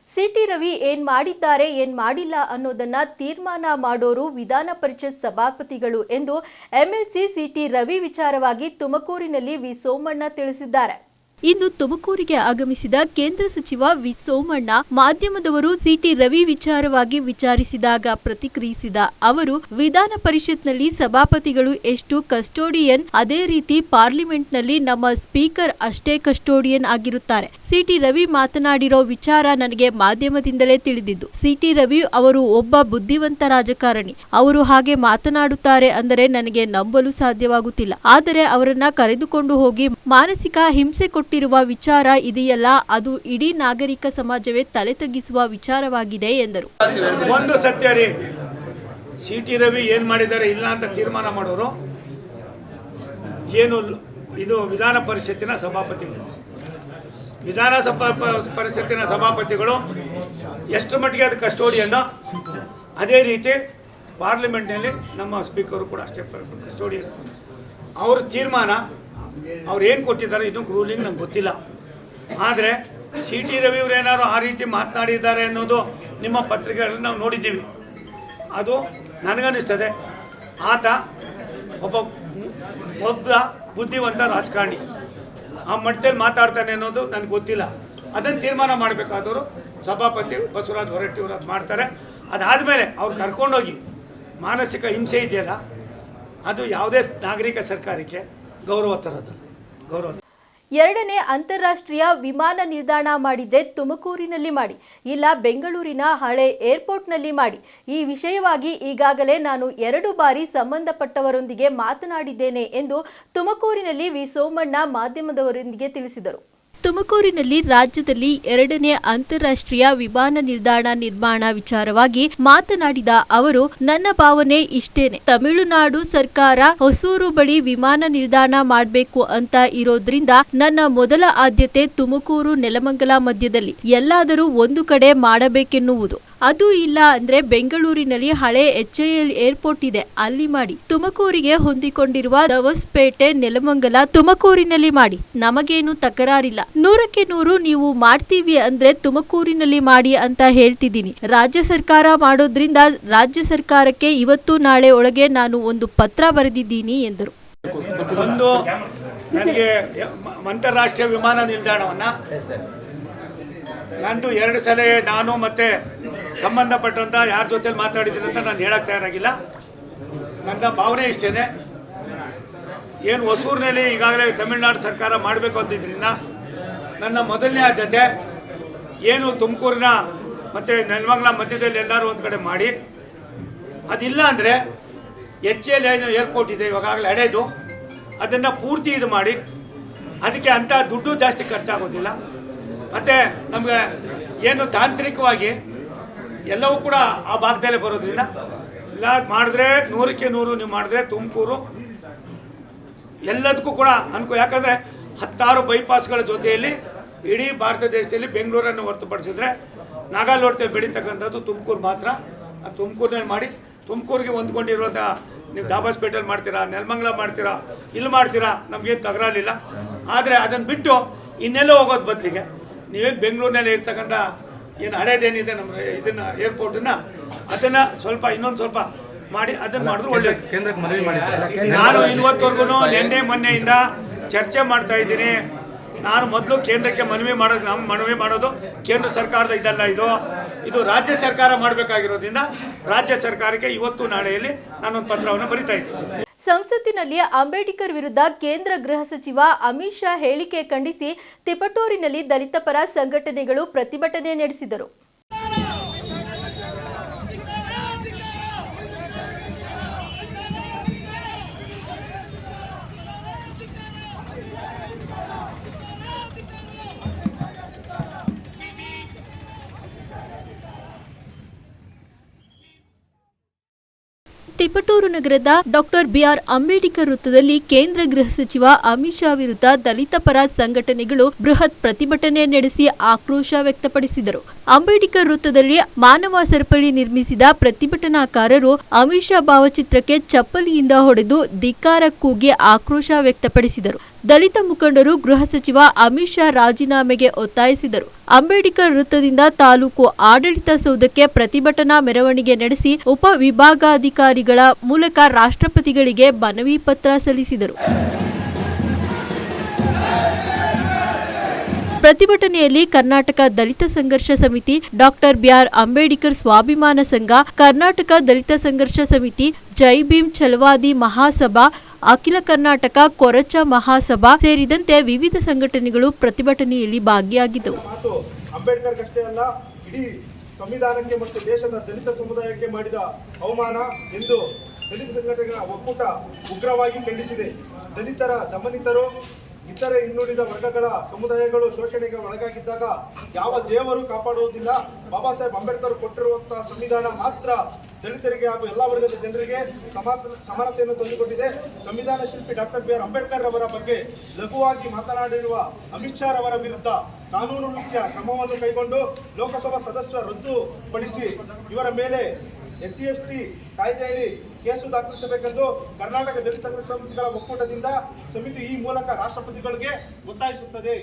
ಸಿಟಿ ರವಿ ಏನ್ ಮಾಡಿದ್ದಾರೆ, ಏನ್ ಮಾಡಿಲ್ಲ ಅನ್ನೋದನ್ನ ತೀರ್ಮಾನ ಮಾಡೋರು ವಿಧಾನ ಪರಿಷತ್ ಸಭಾಪತಿಗಳು ಎಂದು ಎಂಎಲ್ಸಿ ಸಿಟಿ ರವಿ ವಿಚಾರವಾಗಿ ತುಮಕೂರಿನಲ್ಲಿ ವಿ ಸೋಮಣ್ಣ ತಿಳಿಸಿದ್ದಾರೆ. ಇಂದು ತುಮಕೂರಿಗೆ ಆಗಮಿಸಿದ ಕೇಂದ್ರ ಸಚಿವ ವಿ ಸೋಮಣ್ಣ ಮಾಧ್ಯಮದವರು ಸಿಟಿ ರವಿ ವಿಚಾರವಾಗಿ ವಿಚಾರಿಸಿದಾಗ ಪ್ರತಿಕ್ರಿಯಿಸಿದ ಅವರು, ವಿಧಾನ ಪರಿಷತ್ನಲ್ಲಿ ಸಭಾಪತಿಗಳು ಎಷ್ಟು ಕಸ್ಟೋಡಿಯನ್, ಅದೇ ರೀತಿ ಪಾರ್ಲಿಮೆಂಟ್ನಲ್ಲಿ ನಮ್ಮ ಸ್ಪೀಕರ್ ಅಷ್ಟೇ ಕಸ್ಟೋಡಿಯನ್ ಆಗಿರುತ್ತಾರೆ. ಸಿಟಿ ರವಿ ಮಾತನಾಡಿರೋ ವಿಚಾರ ನನಗೆ ಮಾಧ್ಯಮದಿಂದಲೇ ತಿಳಿದಿದ್ದು. ಸಿಟಿ ರವಿ ಅವರು ಒಬ್ಬ ಬುದ್ಧಿವಂತ ರಾಜಕಾರಣಿ. ಅವರು ಹಾಗೆ ಮಾತನಾಡುತ್ತಾರೆ ಅಂದರೆ ನನಗೆ ನಂಬಲು ಸಾಧ್ಯವಾಗುತ್ತಿಲ್ಲ. ಆದರೆ ಅವರನ್ನ ಕರೆದುಕೊಂಡು ಹೋಗಿ ಮಾನಸಿಕ ಹಿಂಸೆ ಕೊಟ್ಟಿರುವ ವಿಚಾರ ಇದೆಯಲ್ಲ, ಅದು ಇಡೀ ನಾಗರಿಕ ಸಮಾಜವೇ ತಲೆ ತಗ್ಗಿಸುವ ವಿಚಾರವಾಗಿದೆ ಎಂದರು. ಒಂದು ಸತ್ಯ ರೀ ಸಿ ಟಿ ರವಿ ಏನು ಮಾಡಿದ್ದಾರೆ ಇಲ್ಲ ಅಂತ ತೀರ್ಮಾನ ಮಾಡೋರು, ಏನು ಇದು ವಿಧಾನ ಪರಿಷತ್ತಿನ ಸಭಾಪತಿಗಳು. ವಿಧಾನ ಸಭಾ ಪ- ಪರಿಷತ್ತಿನ ಸಭಾಪತಿಗಳು ಎಷ್ಟು ಮಟ್ಟಿಗೆ ಅದು ಕಸ್ಟೋಡಿಯನ್ನು ಅದೇ ರೀತಿ ಪಾರ್ಲಿಮೆಂಟ್ನಲ್ಲಿ ನಮ್ಮ ಸ್ಪೀಕರು ಕೂಡ ಅಷ್ಟೇ ಕಸ್ಟೋಡಿಯನ್ ಅವ್ರ ತೀರ್ಮಾನ ಅವ್ರು ಏನು ಕೊಟ್ಟಿದ್ದಾರೆ ಇನ್ನೂ ರೂಲಿಂಗ್ ನಂಗೆ ಗೊತ್ತಿಲ್ಲ. ಆದರೆ ಸಿ ಟಿ ರವಿ ಅವ್ರು ಏನಾದ್ರು ಆ ರೀತಿ ಮಾತನಾಡಿದ್ದಾರೆ ಅನ್ನೋದು ನಿಮ್ಮ ಪತ್ರಿಕೆಗಳಲ್ಲಿ ನಾವು ನೋಡಿದ್ದೀವಿ. ಅದು ನನಗನ್ನಿಸ್ತದೆ. ಆತ ಒಬ್ಬ ಒಬ್ಬ ಬುದ್ಧಿವಂತ ರಾಜಕಾರಣಿ. ಆ ಮಟ್ಟದಲ್ಲಿ ಮಾತಾಡ್ತಾನೆ ಅನ್ನೋದು ನನಗೆ ಗೊತ್ತಿಲ್ಲ. ಅದನ್ನು ತೀರ್ಮಾನ ಮಾಡಬೇಕಾದವರು ಸಭಾಪತಿ ಬಸವರಾಜ್ ಹೊರಟ್ಟಿ ಅವರು ಅದು ಮಾಡ್ತಾರೆ. ಅದಾದಮೇಲೆ ಅವ್ರು ಕರ್ಕೊಂಡೋಗಿ ಮಾನಸಿಕ ಹಿಂಸೆ ಇದೆಯಲ್ಲ, ಅದು ಯಾವುದೇ ನಾಗರಿಕ ಸರ್ಕಾರಕ್ಕೆ ಗೌರವ ತರೋದು. ಗೌರವ ಎರಡನೇ ಅಂತಾರಾಷ್ಟ್ರೀಯ ವಿಮಾನ ನಿಲ್ದಾಣ ಮಾಡಿದ್ದೆ ತುಮಕೂರಿನಲ್ಲಿ ಮಾಡಿ. ಇಲ್ಲ, ಬೆಂಗಳೂರಿನ ಹಳೆ ಏರ್ಪೋರ್ಟ್ನಲ್ಲಿ ಮಾಡಿ. ಈ ವಿಷಯವಾಗಿ ಈಗಾಗಲೇ ನಾನು ಎರಡು ಬಾರಿ ಸಂಬಂಧಪಟ್ಟವರೊಂದಿಗೆ ಮಾತನಾಡಿದ್ದೇನೆ ಎಂದು ತುಮಕೂರಿನಲ್ಲಿ ವಿ ಸೋಮಣ್ಣ ಮಾಧ್ಯಮದವರೊಂದಿಗೆ ತಿಳಿಸಿದರು. ತುಮಕೂರಿನಲ್ಲಿ ರಾಜ್ಯದಲ್ಲಿ ಎರಡನೇ ಅಂತಾರಾಷ್ಟ್ರೀಯ ವಿಮಾನ ನಿಲ್ದಾಣ ನಿರ್ಮಾಣ ವಿಚಾರವಾಗಿ ಮಾತನಾಡಿದ ಅವರು, ನನ್ನ ಭಾವನೆ ಇಷ್ಟೇನೆ. ತಮಿಳುನಾಡು ಸರ್ಕಾರ ಹೊಸೂರು ಬಳಿ ವಿಮಾನ ನಿಲ್ದಾಣ ಮಾಡಬೇಕು ಅಂತ ಇರೋದ್ರಿಂದ ನನ್ನ ಮೊದಲ ಆದ್ಯತೆ ತುಮಕೂರು ನೆಲಮಂಗಲ ಮಧ್ಯದಲ್ಲಿ. ಎಲ್ಲಾದರೂ ಒಂದು ಕಡೆ ಮಾಡಬೇಕೆನ್ನುವುದು. ಅದು ಇಲ್ಲ ಅಂದ್ರೆ ಬೆಂಗಳೂರಿನಲ್ಲಿ ಹಳೆ ಎಚ್ ಏರ್ಪೋರ್ಟ್ ಇದೆ ಅಲ್ಲಿ ಮಾಡಿ. ತುಮಕೂರಿಗೆ ಹೊಂದಿಕೊಂಡಿರುವ ದವಸ್ಪೇಟೆ ನೆಲಮಂಗಲ ತುಮಕೂರಿನಲ್ಲಿ ಮಾಡಿ. ನಮಗೇನು ತಕರಾರಿಲ್ಲ. ನೂರಕ್ಕೆ ನೂರು ನೀವು ಮಾಡ್ತೀವಿ ಅಂದ್ರೆ ತುಮಕೂರಿನಲ್ಲಿ ಮಾಡಿ ಅಂತ ಹೇಳ್ತಿದ್ದೀನಿ. ರಾಜ್ಯ ಸರ್ಕಾರ ಮಾಡೋದ್ರಿಂದ ರಾಜ್ಯ ಸರ್ಕಾರಕ್ಕೆ ಇವತ್ತು ನಾಳೆ ಒಳಗೆ ನಾನು ಒಂದು ಪತ್ರ ಬರೆದಿದ್ದೀನಿ ಎಂದರು. ಒಂದು ನನಗೆ ಅಂತಾರಾಷ್ಟ್ರೀಯ ವಿಮಾನ ನಿಲ್ದಾಣವನ್ನು ನಂದು ಎರಡು ಸಲ ನಾನು ಮತ್ತೆ ಸಂಬಂಧಪಟ್ಟಂತ ಯಾರ ಜೊತೆಲಿ ಮಾತಾಡಿದ್ದೀನಿ ಅಂತ ನಾನು ಹೇಳಕ್ಕೆ ತಯಾರಾಗಿಲ್ಲ. ನನ್ನ ಭಾವನೆ ಇಷ್ಟೇ ಏನು ಹೊಸೂರಿನಲ್ಲಿ ಈಗಾಗಲೇ ತಮಿಳುನಾಡು ಸರ್ಕಾರ ಮಾಡಬೇಕು ಅಂತಿದ್ರಿಂದ ನನ್ನ ಮೊದಲನೇ ಆದ್ಯತೆ ಏನು ತುಮಕೂರಿನ ಮತ್ತು ನೆಲಮಂಗ್ಲ ಮಧ್ಯದಲ್ಲಿ ಎಲ್ಲರೂ ಒಂದು ಕಡೆ ಮಾಡಿ. ಅದಿಲ್ಲ ಅಂದರೆ ಎಚ್ ಎಲ್ ಏನು ಏರ್ಪೋರ್ಟ್ ಇದೆ ಇವಾಗಲೇ ಹಳೆಯದು ಅದನ್ನು ಪೂರ್ತಿ ಇದು ಮಾಡಿ. ಅದಕ್ಕೆ ಅಂಥ ದುಡ್ಡು ಜಾಸ್ತಿ ಖರ್ಚಾಗೋದಿಲ್ಲ. ಮತ್ತು ನಮಗೆ ಏನು ತಾಂತ್ರಿಕವಾಗಿ ಎಲ್ಲವೂ ಕೂಡ ಆ ಭಾಗದಲ್ಲೇ ಬರೋದ್ರಿಂದ ಇಲ್ಲ, ಮಾಡಿದ್ರೆ ನೂರಕ್ಕೆ ನೂರು, ನೀವು ಮಾಡಿದ್ರೆ ತುಮಕೂರು. ಎಲ್ಲದಕ್ಕೂ ಕೂಡ ಅನುಕೂಲ. ಯಾಕಂದರೆ ಹತ್ತಾರು ಬೈಪಾಸ್ಗಳ ಜೊತೆಯಲ್ಲಿ ಇಡೀ ಭಾರತ ದೇಶದಲ್ಲಿ ಬೆಂಗಳೂರನ್ನು ಹೊರತುಪಡಿಸಿದ್ರೆ ನಾಗಾಲೋಟದಲ್ಲಿ ಬೆಳೀತಕ್ಕಂಥದ್ದು ತುಮಕೂರು ಮಾತ್ರ. ಆ ತುಮಕೂರಿನಲ್ಲಿ ಮಾಡಿ, ತುಮಕೂರಿಗೆ ಹೊಂದ್ಕೊಂಡಿರುವಂಥ ನೀವು ದಾಬಾಸ್ಪೇಟೆಲ್ ಮಾಡ್ತೀರಾ, ನೆಲಮಂಗಲ ಮಾಡ್ತೀರಾ, ಇಲ್ಲಿ ಮಾಡ್ತೀರಾ, ನಮಗೇನು ತಗರಾಲಿಲ್ಲ ಆದರೆ ಅದನ್ನು ಬಿಟ್ಟು ಇನ್ನೆಲ್ಲೋ ಹೋಗೋದು ಬದಲಿಗೆ. ನೀವೇನು ಬೆಂಗಳೂರಿನಲ್ಲಿ ಇರ್ತಕ್ಕಂಥ ಏನು ಹಳೇದೇನಿದೆ ನಮ್ಮ ಇದನ್ನು ಏರ್ಪೋರ್ಟನ್ನು ಅದನ್ನು ಸ್ವಲ್ಪ ಇನ್ನೊಂದು ಸ್ವಲ್ಪ ಮಾಡಿ ಅದನ್ನ ಮಾಡಿದ್ರು ಒಳ್ಳೇದು. ಕೇಂದ್ರಕ್ಕೆ ಮನವಿ ಮಾಡಿದ್ದಾರೆ? ನಾನು ಇವತ್ತವರೆಗೂ ನಿನ್ನೆ ಮೊನ್ನೆಯಿಂದ ಚರ್ಚೆ ಮಾಡ್ತಾ ಇದ್ದೀನಿ. ನಾನು ಮೊದಲು ಕೇಂದ್ರಕ್ಕೆ ಮನವಿ ಮಾಡೋದು ನಮ್ಮ ಮನವಿ ಮಾಡೋದು ಕೇಂದ್ರ ಸರ್ಕಾರದ ಇದಲ್ಲ ಇದು. ಇದು ರಾಜ್ಯ ಸರ್ಕಾರ ಮಾಡಬೇಕಾಗಿರೋದ್ರಿಂದ ರಾಜ್ಯ ಸರ್ಕಾರಕ್ಕೆ ಇವತ್ತು ನಾಳೆಯಲ್ಲಿ ನಾನೊಂದು ಪತ್ರವನ್ನು ಬರಿತಾ ಇದ್ದೀನಿ. ಸಂಸತ್ತಿನಲ್ಲಿ ಅಂಬೇಡ್ಕರ್ ವಿರುದ್ಧ ಕೇಂದ್ರ ಗೃಹ ಸಚಿವ ಅಮಿತ್ ಶಾ ಹೇಳಿಕೆ ಖಂಡಿಸಿ ತಿಪಟೂರಿನಲ್ಲಿ ದಲಿತ ಪರ ಸಂಘಟನೆಗಳು ಪ್ರತಿಭಟನೆ ನಡೆಸಿದರು. ತಿಪಟೂರು ನಗರದ ಡಾಕ್ಟರ್ ಬಿಆರ್ ಅಂಬೇಡ್ಕರ್ ವೃತ್ತದಲ್ಲಿ ಕೇಂದ್ರ ಗೃಹ ಸಚಿವ ಅಮಿತ್ ಶಾ ವಿರುದ್ಧ ದಲಿತ ಪರ ಸಂಘಟನೆಗಳು ಬೃಹತ್ ಪ್ರತಿಭಟನೆ ನಡೆಸಿ ಆಕ್ರೋಶ ವ್ಯಕ್ತಪಡಿಸಿದರು. ಅಂಬೇಡ್ಕರ್ ವೃತ್ತದಲ್ಲಿ ಮಾನವ ಸರಪಳಿ ನಿರ್ಮಿಸಿದ ಪ್ರತಿಭಟನಾಕಾರರು ಅಮಿತ್ ಶಾ ಭಾವಚಿತ್ರಕ್ಕೆ ಚಪ್ಪಲಿಯಿಂದ ಹೊಡೆದು ಧಿಕ್ಕಾರ ಕೂಗಿ ಆಕ್ರೋಶ ವ್ಯಕ್ತಪಡಿಸಿದರು. ದಲಿತ ಮುಖಂಡರು ಗೃಹ ಸಚಿವ ಅಮಿತ್ ಶಾ ರಾಜೀನಾಮೆಗೆ ಒತ್ತಾಯಿಸಿದರು. ಅಂಬೇಡ್ಕರ್ ವೃತ್ತದಿಂದ ತಾಲೂಕು ಆಡಳಿತ ಸೌಧಕ್ಕೆ ಪ್ರತಿಭಟನಾ ಮೆರವಣಿಗೆ ನಡೆಸಿ ಉಪ ವಿಭಾಗಾಧಿಕಾರಿಗಳ ಮೂಲಕ ರಾಷ್ಟ್ರಪತಿಗಳಿಗೆ ಮನವಿ ಪತ್ರ ಸಲ್ಲಿಸಿದರು. ಪ್ರತಿಭಟನೆಯಲ್ಲಿ ಕರ್ನಾಟಕ ದಲಿತ ಸಂಘರ್ಷ ಸಮಿತಿ ಡಾಕ್ಟರ್ ಬಿಆರ್ ಅಂಬೇಡ್ಕರ್ ಸ್ವಾಭಿಮಾನ ಸಂಘ, ಕರ್ನಾಟಕ ದಲಿತ ಸಂಘರ್ಷ ಸಮಿತಿ, ಜೈ ಭೀಮ್ ಛಲವಾದಿ ಮಹಾಸಭಾ ಅಖಿಲ ಕರ್ನಾಟಕ ಕೊರಚ ಮಹಾಸಭಾ ಸೇರಿದಂತೆ ವಿವಿಧ ಸಂಘಟನೆಗಳು ಪ್ರತಿಭಟನೆಯಲ್ಲಿ ಭಾಗಿಯಾಗಿದ್ದವು. ಅಂಬೇಡ್ಕರ್ ಅಷ್ಟೇ ಅಲ್ಲ, ಇಡೀ ಸಂವಿಧಾನಕ್ಕೆ ಮತ್ತು ದೇಶದ ದಲಿತ ಸಮುದಾಯಕ್ಕೆ ಮಾಡಿದ ಅವಮಾನ ಎಂದು ದಲಿತ ಸಂಘಟನೆಗಳ ಒಕ್ಕೂಟ ಉಗ್ರವಾಗಿ ಖಂಡಿಸಿದೆ. ದಲಿತರ ದಮನಿತರು ಇತರೆ ಇನ್ನುಳಿದ ವರ್ಗಗಳ ಸಮುದಾಯಗಳು ಶೋಷಣೆಗೆ ಒಳಗಾಗಿದ್ದಾಗ ಯಾವ ದೇವರು ಕಾಪಾಡುವುದಿಲ್ಲ? ಬಾಬಾ ಸಾಹೇಬ್ ಅಂಬೇಡ್ಕರ್ ಕೊಟ್ಟಿರುವಂತಹ ಸಂವಿಧಾನ ಮಾತ್ರ ದಲಿತರಿಗೆ ಹಾಗೂ ಎಲ್ಲ ವರ್ಗದ ಜನರಿಗೆ ಸಮಾನ ಸಮಾನತೆಯನ್ನು ತಂದುಕೊಟ್ಟಿದೆ. ಸಂವಿಧಾನ ಶಿಲ್ಪಿ ಡಾಕ್ಟರ್ ಬಿ ಆರ್ ಅಂಬೇಡ್ಕರ್ ಅವರ ಬಗ್ಗೆ ಲಘುವಾಗಿ ಮಾತನಾಡಿರುವ ಅಮಿತ್ ಶಾ ಅವರ ವಿರುದ್ಧ ಕಾನೂನು ರೀತಿಯ ಕ್ರಮವನ್ನು ಕೈಗೊಂಡು ಲೋಕಸಭಾ ಸದಸ್ಯ ರದ್ದುಪಡಿಸಿ ಇವರ ಮೇಲೆ ಎಸ್ ಸಿ ಎಸ್ ಟಿ ಕಾಯ್ದೆಯಡಿ ಕೇಸು ದಾಖಲಿಸಬೇಕೆಂದು ಕರ್ನಾಟಕ ದಲಿತ ಸಂಘ ಸಮಿತಿಗಳ ಒಕ್ಕೂಟದಿಂದ ಸಮಿತಿ ಈ ಮೂಲಕ ರಾಷ್ಟ್ರಪತಿಗಳಿಗೆ ಒತ್ತಾಯಿಸುತ್ತದೆ.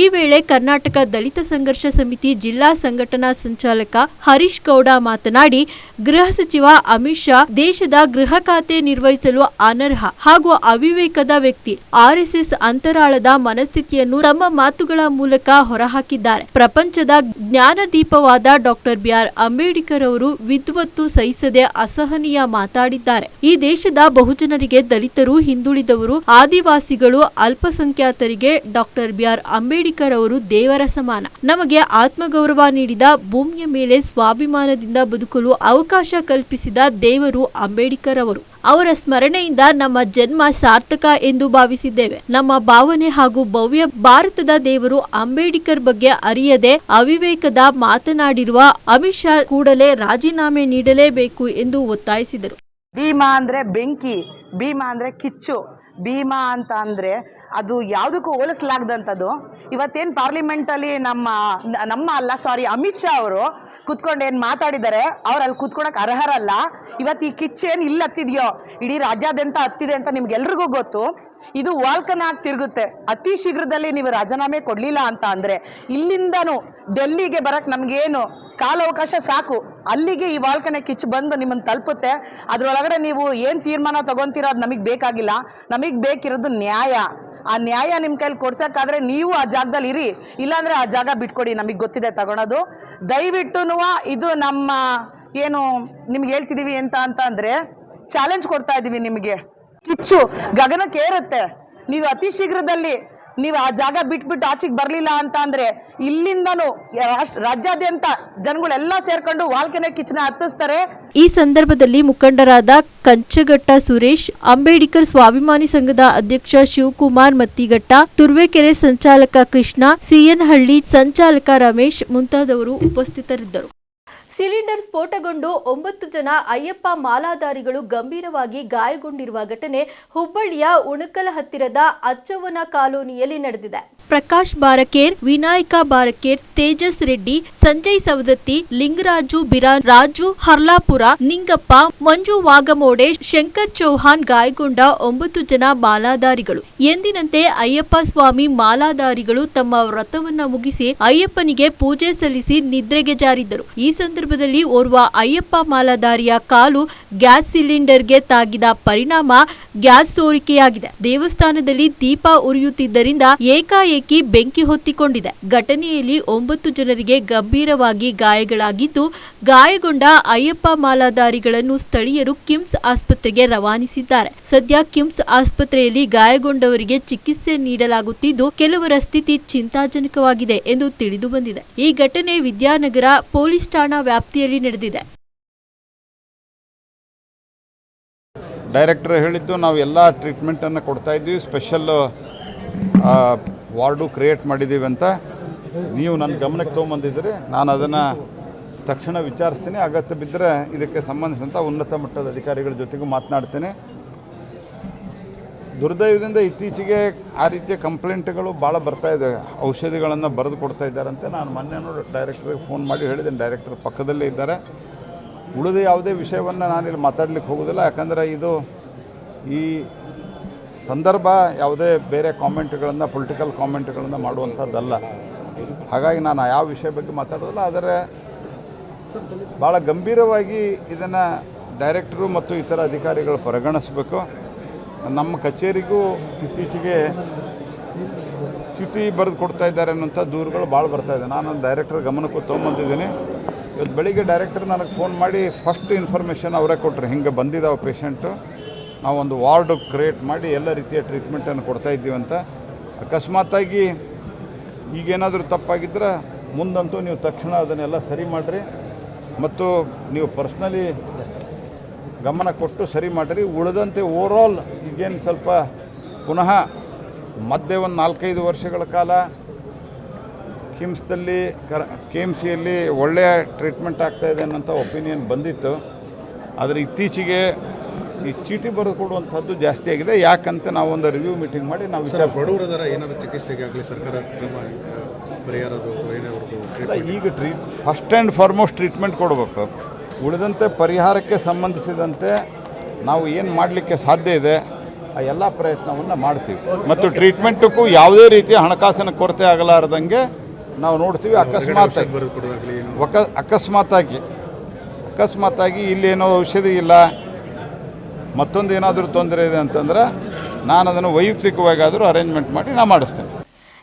ಈ ವೇಳೆ ಕರ್ನಾಟಕ ದಲಿತ ಸಂಘರ್ಷ ಸಮಿತಿ ಜಿಲ್ಲಾ ಸಂಘಟನಾ ಸಂಚಾಲಕ ಹರೀಶ್ ಗೌಡ ಮಾತನಾಡಿ, ಗೃಹ ಸಚಿವ ಅಮಿತ್ ಶಾ ದೇಶದ ಗೃಹ ಖಾತೆ ನಿರ್ವಹಿಸಲು ಅನರ್ಹ ಹಾಗೂ ಅವಿವೇಕದ ವ್ಯಕ್ತಿ ಆರ್ಎಸ್ಎಸ್ ಅಂತರಾಳದ ಮನಸ್ಥಿತಿಯನ್ನು ತಮ್ಮ ಮಾತುಗಳ ಮೂಲಕ ಹೊರಹಾಕಿದ್ದಾರೆ. ಪ್ರಪಂಚದ ಜ್ಞಾನದೀಪವಾದ ಡಾಕ್ಟರ್ ಬಿಆರ್ ಅಂಬೇಡ್ಕರ್ ಅವರು ವಿದ್ವತ್ತು ಸಹಿಸದೆ ಅಸಹನೀಯ ಮಾತಾಡಿದ್ದಾರೆ. ಈ ದೇಶದ ಬಹುಜನರಿಗೆ ದಲಿತರು ಹಿಂದುಳಿದವರು, ಆದಿವಾಸಿಗಳು, ಅಲ್ಪಸಂಖ್ಯಾತರಿಗೆ ಡಾಕ್ಟರ್ ಬಿಆರ್ ಅಂಬೇಡ್ಕರ್ ಅವರು ದೇವರ ಸಮಾನ. ನಮಗೆ ಆತ್ಮಗೌರವ ನೀಡಿದ ಭೂಮಿಯ ಮೇಲೆ ಸ್ವಾಭಿಮಾನದಿಂದ ಬದುಕಲು ಅವಕಾಶ ಕಲ್ಪಿಸಿದ ದೇವರು ಅಂಬೇಡ್ಕರ್ ಅವರು. ಅವರ ಸ್ಮರಣೆಯಿಂದ ನಮ್ಮ ಜನ್ಮ ಸಾರ್ಥಕ ಎಂದು ಭಾವಿಸಿದ್ದೇವೆ. ನಮ್ಮ ಭಾವನೆ ಹಾಗೂ ಭವ್ಯ ಭಾರತದ ದೇವರು ಅಂಬೇಡ್ಕರ್ ಬಗ್ಗೆ ಅರಿಯದೆ ಅವಿವೇಕದ ಮಾತನಾಡಿರುವ ಅಮಿತ್ ಶಾ ಕೂಡಲೇ ರಾಜೀನಾಮೆ ನೀಡಲೇಬೇಕು ಎಂದು ಒತ್ತಾಯಿಸಿದರು. ಭೀಮಾ ಅಂದ್ರೆ ಬೆಂಕಿ, ಭೀಮಾ ಅಂದ್ರೆ ಕಿಚ್ಚು, ಭೀಮಾ ಅಂತ ಅಂದರೆ ಅದು ಯಾವುದಕ್ಕೂ ಹೋಲಿಸ್ಲಾಗ್ದಂಥದ್ದು. ಇವತ್ತೇನು ಪಾರ್ಲಿಮೆಂಟಲ್ಲಿ ನಮ್ಮ ನಮ್ಮ ಅಲ್ಲ ಸಾರಿ ಅಮಿತ್ ಶಾ ಅವರು ಕುತ್ಕೊಂಡು ಏನು ಮಾತಾಡಿದ್ದಾರೆ ಅವ್ರು ಅಲ್ಲಿ ಕುತ್ಕೊಳಕ್ಕೆ ಅರ್ಹರಲ್ಲ. ಇವತ್ತು ಈ ಕಿಚ್ಚೇನು ಇಲ್ಲಿ ಹತ್ತಿದೆಯೋ, ಇಡೀ ರಾಜ್ಯಾದ್ಯಂತ ಹತ್ತಿದೆ ಅಂತ ನಿಮ್ಗೆಲ್ರಿಗೂ ಗೊತ್ತು. ಇದು ವಾಲ್ಕನಾಗಿ ತಿರುಗುತ್ತೆ. ಅತಿ ಶೀಘ್ರದಲ್ಲಿ ನೀವು ರಾಜೀನಾಮೆ ಕೊಡಲಿಲ್ಲ ಅಂತ ಅಂದರೆ ಇಲ್ಲಿಂದನೂ ಡೆಲ್ಲಿಗೆ ಬರೋಕ್ಕೆ ನಮಗೇನು ಕಾಲಾವಕಾಶ ಸಾಕು. ಅಲ್ಲಿಗೆ ಈ ವಾಲ್ಕನೆ ಕಿಚ್ಚು ಬಂದು ನಿಮ್ಮನ್ನು ತಲುಪುತ್ತೆ. ಅದರೊಳಗಡೆ ನೀವು ಏನು ತೀರ್ಮಾನ ತಗೊಂತೀರೋ ಅದು ನಮಗೆ ಬೇಕಾಗಿಲ್ಲ. ನಮಗೆ ಬೇಕಿರೋದು ನ್ಯಾಯ. ಆ ನ್ಯಾಯ ನಿಮ್ಮ ಕೈಲಿ ಕೊಡ್ಸೋಕ್ಕಾದ್ರೆ ನೀವು ಆ ಜಾಗದಲ್ಲಿ ಇರಿ. ಇಲ್ಲಾಂದರೆ ಆ ಜಾಗ ಬಿಟ್ಕೊಡಿ, ನಮಗೆ ಗೊತ್ತಿದೆ ತಗೊಳೋದು. ದಯವಿಟ್ಟು ಇದು ನಮ್ಮ, ಏನು ನಿಮ್ಗೆ ಹೇಳ್ತಿದ್ದೀವಿ ಅಂತ ಅಂತ ಅಂದರೆ, ಚಾಲೆಂಜ್ ಕೊಡ್ತಾ ಇದ್ದೀವಿ ನಿಮಗೆ. ಕಿಚ್ಚು ಗಗನಕ್ಕೆ ಏರುತ್ತೆ ನೀವು ಅತಿ ಶೀಘ್ರದಲ್ಲಿ ನೀವು ಆ ಜಾಗ ಬಿಟ್ಬಿಟ್ಟು ಆಚೆಗೆ ಬರಲಿಲ್ಲ ಅಂತ ಅಂದರೆ ಇಲ್ಲಿಂದನೂ ರಾಜ್ಯಾದ್ಯಂತ ಜನಗಳೆಲ್ಲ ಸೇರ್ಕೊಂಡು ವಾಲ್ಕೆನೆ ಕಿಚನ ಹತ್ತಿಸ್ತಾರೆ. ಈ ಸಂದರ್ಭದಲ್ಲಿ ಮುಖಂಡರಾದ ಕಂಚಘಟ್ಟ ಸುರೇಶ್, ಅಂಬೇಡ್ಕರ್ ಸ್ವಾಭಿಮಾನಿ ಸಂಘದ ಅಧ್ಯಕ್ಷ ಶಿವಕುಮಾರ್ ಮತ್ತಿಘಟ್ಟ ತುರ್ವೆಕೆರೆ ಸಂಚಾಲಕ ಕೃಷ್ಣ ಸಿಎನ್ಹಳ್ಳಿ ಸಂಚಾಲಕ ರಮೇಶ್ ಮುಂತಾದವರು ಉಪಸ್ಥಿತರಿದ್ದರು. ಸಿಲಿಂಡರ್ ಸ್ಫೋಟಗೊಂಡು ಒಂಬತ್ತು ಜನ ಅಯ್ಯಪ್ಪ ಮಾಲಾಧಾರಿಗಳು ಗಂಭೀರವಾಗಿ ಗಾಯಗೊಂಡಿರುವ ಘಟನೆ ಹುಬ್ಬಳ್ಳಿಯ ಉಣಕಲ ಹತ್ತಿರದ ಅಚ್ಚವನ ಕಾಲೋನಿಯಲ್ಲಿ ನಡೆದಿದೆ. ಪ್ರಕಾಶ್ ಬಾರಕೇರ್, ವಿನಾಯಕ ಬಾರಕೇರ್, ತೇಜಸ್ ರೆಡ್ಡಿ, ಸಂಜಯ್ ಸವದತ್ತಿ, ಲಿಂಗರಾಜು ಬಿರಾನ್ ರಾಜು ಹರ್ಲಾಪುರ, ನಿಂಗಪ್ಪ, ಮಂಜು ವಾಗಮೋಡೆ, ಶಂಕರ್ ಚೌಹಾನ್ ಗಾಯಗೊಂಡ ಒಂಬತ್ತು ಜನ ಮಾಲಾಧಾರಿಗಳು. ಎಂದಿನಂತೆ ಅಯ್ಯಪ್ಪ ಸ್ವಾಮಿ ಮಾಲಾಧಾರಿಗಳು ತಮ್ಮ ವ್ರತವನ್ನ ಮುಗಿಸಿ ಅಯ್ಯಪ್ಪನಿಗೆ ಪೂಜೆ ಸಲ್ಲಿಸಿ ನಿದ್ರೆಗೆ ಜಾರಿದ್ದರು. ಈ ಸಂದರ್ಭ ಸಂದರ್ಭದಲ್ಲಿ ಓರ್ವ ಅಯ್ಯಪ್ಪ ಮಾಲಾಧಾರಿಯ ಕಾಲು ಗ್ಯಾಸ್ ಸಿಲಿಂಡರ್ಗೆ ತಾಗಿದ ಪರಿಣಾಮ ಗ್ಯಾಸ್ ಸೋರಿಕೆಯಾಗಿದೆ. ದೇವಸ್ಥಾನದಲ್ಲಿ ದೀಪ ಉರಿಯುತ್ತಿದ್ದರಿಂದ ಏಕಾಏಕಿ ಬೆಂಕಿ ಹೊತ್ತಿಕೊಂಡಿದೆ. ಘಟನೆಯಲ್ಲಿ ಒಂಬತ್ತು ಜನರಿಗೆ ಗಂಭೀರವಾಗಿ ಗಾಯಗಳಾಗಿದ್ದು, ಗಾಯಗೊಂಡ ಅಯ್ಯಪ್ಪ ಮಾಲಾಧಾರಿಗಳನ್ನು ಸ್ಥಳೀಯರು ಕಿಮ್ಸ್ ಆಸ್ಪತ್ರೆಗೆ ರವಾನಿಸಿದ್ದಾರೆ. ಸದ್ಯ ಕಿಮ್ಸ್ ಆಸ್ಪತ್ರೆಯಲ್ಲಿ ಗಾಯಗೊಂಡವರಿಗೆ ಚಿಕಿತ್ಸೆ ನೀಡಲಾಗುತ್ತಿದ್ದು, ಕೆಲವರ ಸ್ಥಿತಿ ಚಿಂತಾಜನಕವಾಗಿದೆ ಎಂದು ತಿಳಿದು ಬಂದಿದೆ. ಈ ಘಟನೆ ವಿದ್ಯಾನಗರ ಪೊಲೀಸ್ ಠಾಣಾ ವ್ಯಾಪ್ತಿಯಲ್ಲಿ ನಡೆದಿದೆ. ಡೈರೆಕ್ಟರ್ ಹೇಳಿದ್ದು, ನಾವು ಎಲ್ಲ ಟ್ರೀಟ್ಮೆಂಟನ್ನು ಕೊಡ್ತಾ ಇದ್ದೀವಿ. ಸ್ಪೆಷಲ್ ವಾರ್ಡು ಕ್ರಿಯೇಟ್ ಮಾಡಿದ್ದೀವಿ ಅಂತ. ನೀವು ನನ್ನ ಗಮನಕ್ಕೆ ತೊಗೊಂಬಂದಿದ್ದೀರಿ. ನಾನು ಅದನ್ನು ತಕ್ಷಣ ವಿಚಾರಿಸ್ತೀನಿ. ಅಗತ್ಯ ಬಿದ್ದರೆ ಇದಕ್ಕೆ ಸಂಬಂಧಿಸಿದಂಥ ಉನ್ನತ ಮಟ್ಟದ ಅಧಿಕಾರಿಗಳ ಜೊತೆಗೂ ಮಾತನಾಡ್ತೀನಿ. ದುರ್ದೈವದಿಂದ ಇತ್ತೀಚೆಗೆ ಆ ರೀತಿಯ ಕಂಪ್ಲೇಂಟ್ಗಳು ಭಾಳ ಬರ್ತಾ ಇದೆ. ಔಷಧಿಗಳನ್ನು ಬರೆದು ಕೊಡ್ತಾ ಇದ್ದಾರಂತೆ ನಾನು ಮೊನ್ನೆನೂ ಡೈರೆಕ್ಟ್ರಿಗೆ ಫೋನ್ ಮಾಡಿ ಹೇಳಿದ್ದೇನೆ. ಡೈರೆಕ್ಟರ್ ಪಕ್ಕದಲ್ಲೇ ಇದ್ದಾರೆ. ಉಳಿದ ಯಾವುದೇ ವಿಷಯವನ್ನು ನಾನಿಲ್ಲಿ ಮಾತಾಡ್ಲಿಕ್ಕೆ ಹೋಗೋದಿಲ್ಲ. ಯಾಕಂದರೆ ಇದು ಈ ಸಂದರ್ಭ ಯಾವುದೇ ಬೇರೆ ಕಾಮೆಂಟ್ಗಳನ್ನು ಪೊಲಿಟಿಕಲ್ ಕಾಮೆಂಟ್ಗಳನ್ನು ಮಾಡುವಂಥದ್ದಲ್ಲ. ಹಾಗಾಗಿ ನಾನು ಯಾವ ವಿಷಯ ಬಗ್ಗೆ ಮಾತಾಡೋದಿಲ್ಲ. ಆದರೆ ಭಾಳ ಗಂಭೀರವಾಗಿ ಇದನ್ನು ಡೈರೆಕ್ಟರು ಮತ್ತು ಇತರ ಅಧಿಕಾರಿಗಳು ಪರಿಗಣಿಸಬೇಕು. ನಮ್ಮ ಕಚೇರಿಗೂ ಇತ್ತೀಚೆಗೆ ಚಿಟಿ ಬರೆದು ಕೊಡ್ತಾ ಇದ್ದಾರೆ ಅನ್ನೋಂಥ ದೂರುಗಳು ಭಾಳ ಬರ್ತಾ ಇದೆ. ನಾನು ಡೈರೆಕ್ಟರ್ ಗಮನಕ್ಕೂ ತೊಗೊಂಬಂದಿದ್ದೀನಿ. ಇವತ್ತು ಬೆಳಿಗ್ಗೆ ಡೈರೆಕ್ಟರ್ ನನಗೆ ಫೋನ್ ಮಾಡಿ ಫಸ್ಟ್ ಇನ್ಫಾರ್ಮೇಷನ್ ಅವರೇ ಕೊಟ್ಟರು ಹಿಂಗೆ ಬಂದಿದ್ದಾವೆ ಪೇಷಂಟು ಒಂದು ವಾರ್ಡ್ ಕ್ರಿಯೇಟ್ ಮಾಡಿ ಎಲ್ಲ ರೀತಿಯ ಟ್ರೀಟ್ಮೆಂಟನ್ನು ಕೊಡ್ತಾ ಇದ್ದೀವಿ ಅಂತ. ಅಕಸ್ಮಾತಾಗಿ ಈಗೇನಾದರೂ ತಪ್ಪಾಗಿದ್ದರೆ ಮುಂದಂತೂ ನೀವು ತಕ್ಷಣ ಅದನ್ನೆಲ್ಲ ಸರಿ ಮಾಡಿರಿ. ಮತ್ತು ನೀವು ಪರ್ಸ್ನಲಿ ಗಮನ ಕೊಟ್ಟು ಸರಿ ಮಾಡಿರಿ. ಉಳಿದಂತೆ ಓವರಾಲ್ ಈಗೇನು ಸ್ವಲ್ಪ ಪುನಃ ಮಧ್ಯೆ ಒಂದು ನಾಲ್ಕೈದು ವರ್ಷಗಳ ಕಾಲ ಕಿಮ್ಸ್ದಲ್ಲಿ ಕರ ಕೆ ಎಂ ಸಿಯಲ್ಲಿ ಒಳ್ಳೆಯ ಟ್ರೀಟ್ಮೆಂಟ್ ಆಗ್ತಾ ಇದೆ ಅನ್ನೋಂಥ ಒಪಿನಿಯನ್ ಬಂದಿತ್ತು. ಆದರೆ ಇತ್ತೀಚೆಗೆ ಈ ಚೀಟಿ ಬರೆದು ಕೊಡುವಂಥದ್ದು ಜಾಸ್ತಿ ಆಗಿದೆ. ಯಾಕಂತ ನಾವು ಒಂದು ರಿವ್ಯೂ ಮೀಟಿಂಗ್ ಮಾಡಿ ನಾವು ವಿಚಾರ ಬಡವರ ಏನಾದರೂ ಚಿಕಿತ್ಸೆಗೆ ಆಗಲಿ ಸರ್ಕಾರ ಕ್ರಮ ಪರಿಹಾರದ್ದು ಏನಾದ್ರು ಈಗ treat first and foremost treatment ಕೊಡಬೇಕು. ಉಳಿದಂತೆ ಪರಿಹಾರಕ್ಕೆ ಸಂಬಂಧಿಸಿದಂತೆ ನಾವು ಏನು ಮಾಡಲಿಕ್ಕೆ ಸಾಧ್ಯ ಇದೆ, ಆ ಎಲ್ಲ ಪ್ರಯತ್ನವನ್ನು ಮಾಡ್ತೀವಿ. ಮತ್ತು ಟ್ರೀಟ್ಮೆಂಟಕ್ಕೂ ಯಾವುದೇ ರೀತಿಯ ಹಣಕಾಸಿನ ಕೊರತೆ ಆಗಲಾರ್ದಂಗೆ ನಾವು ನೋಡ್ತೀವಿ ಅಕಸ್ಮಾತ್ ಒಕ ಅಕಸ್ಮಾತಾಗಿ ಅಕಸ್ಮಾತಾಗಿ ಇಲ್ಲೇನೋ ಔಷಧಿ ಇಲ್ಲ, ಮತ್ತೊಂದು ಏನಾದರೂ ತೊಂದರೆ ಇದೆ ಅಂತಂದ್ರೆ ನಾನು ಅದನ್ನು ವೈಯಕ್ತಿಕವಾಗಿ ಆದರೂ ಅರೇಂಜ್ಮೆಂಟ್ ಮಾಡಿ ನಾನು ಮಾಡಿಸ್ತೇನೆ.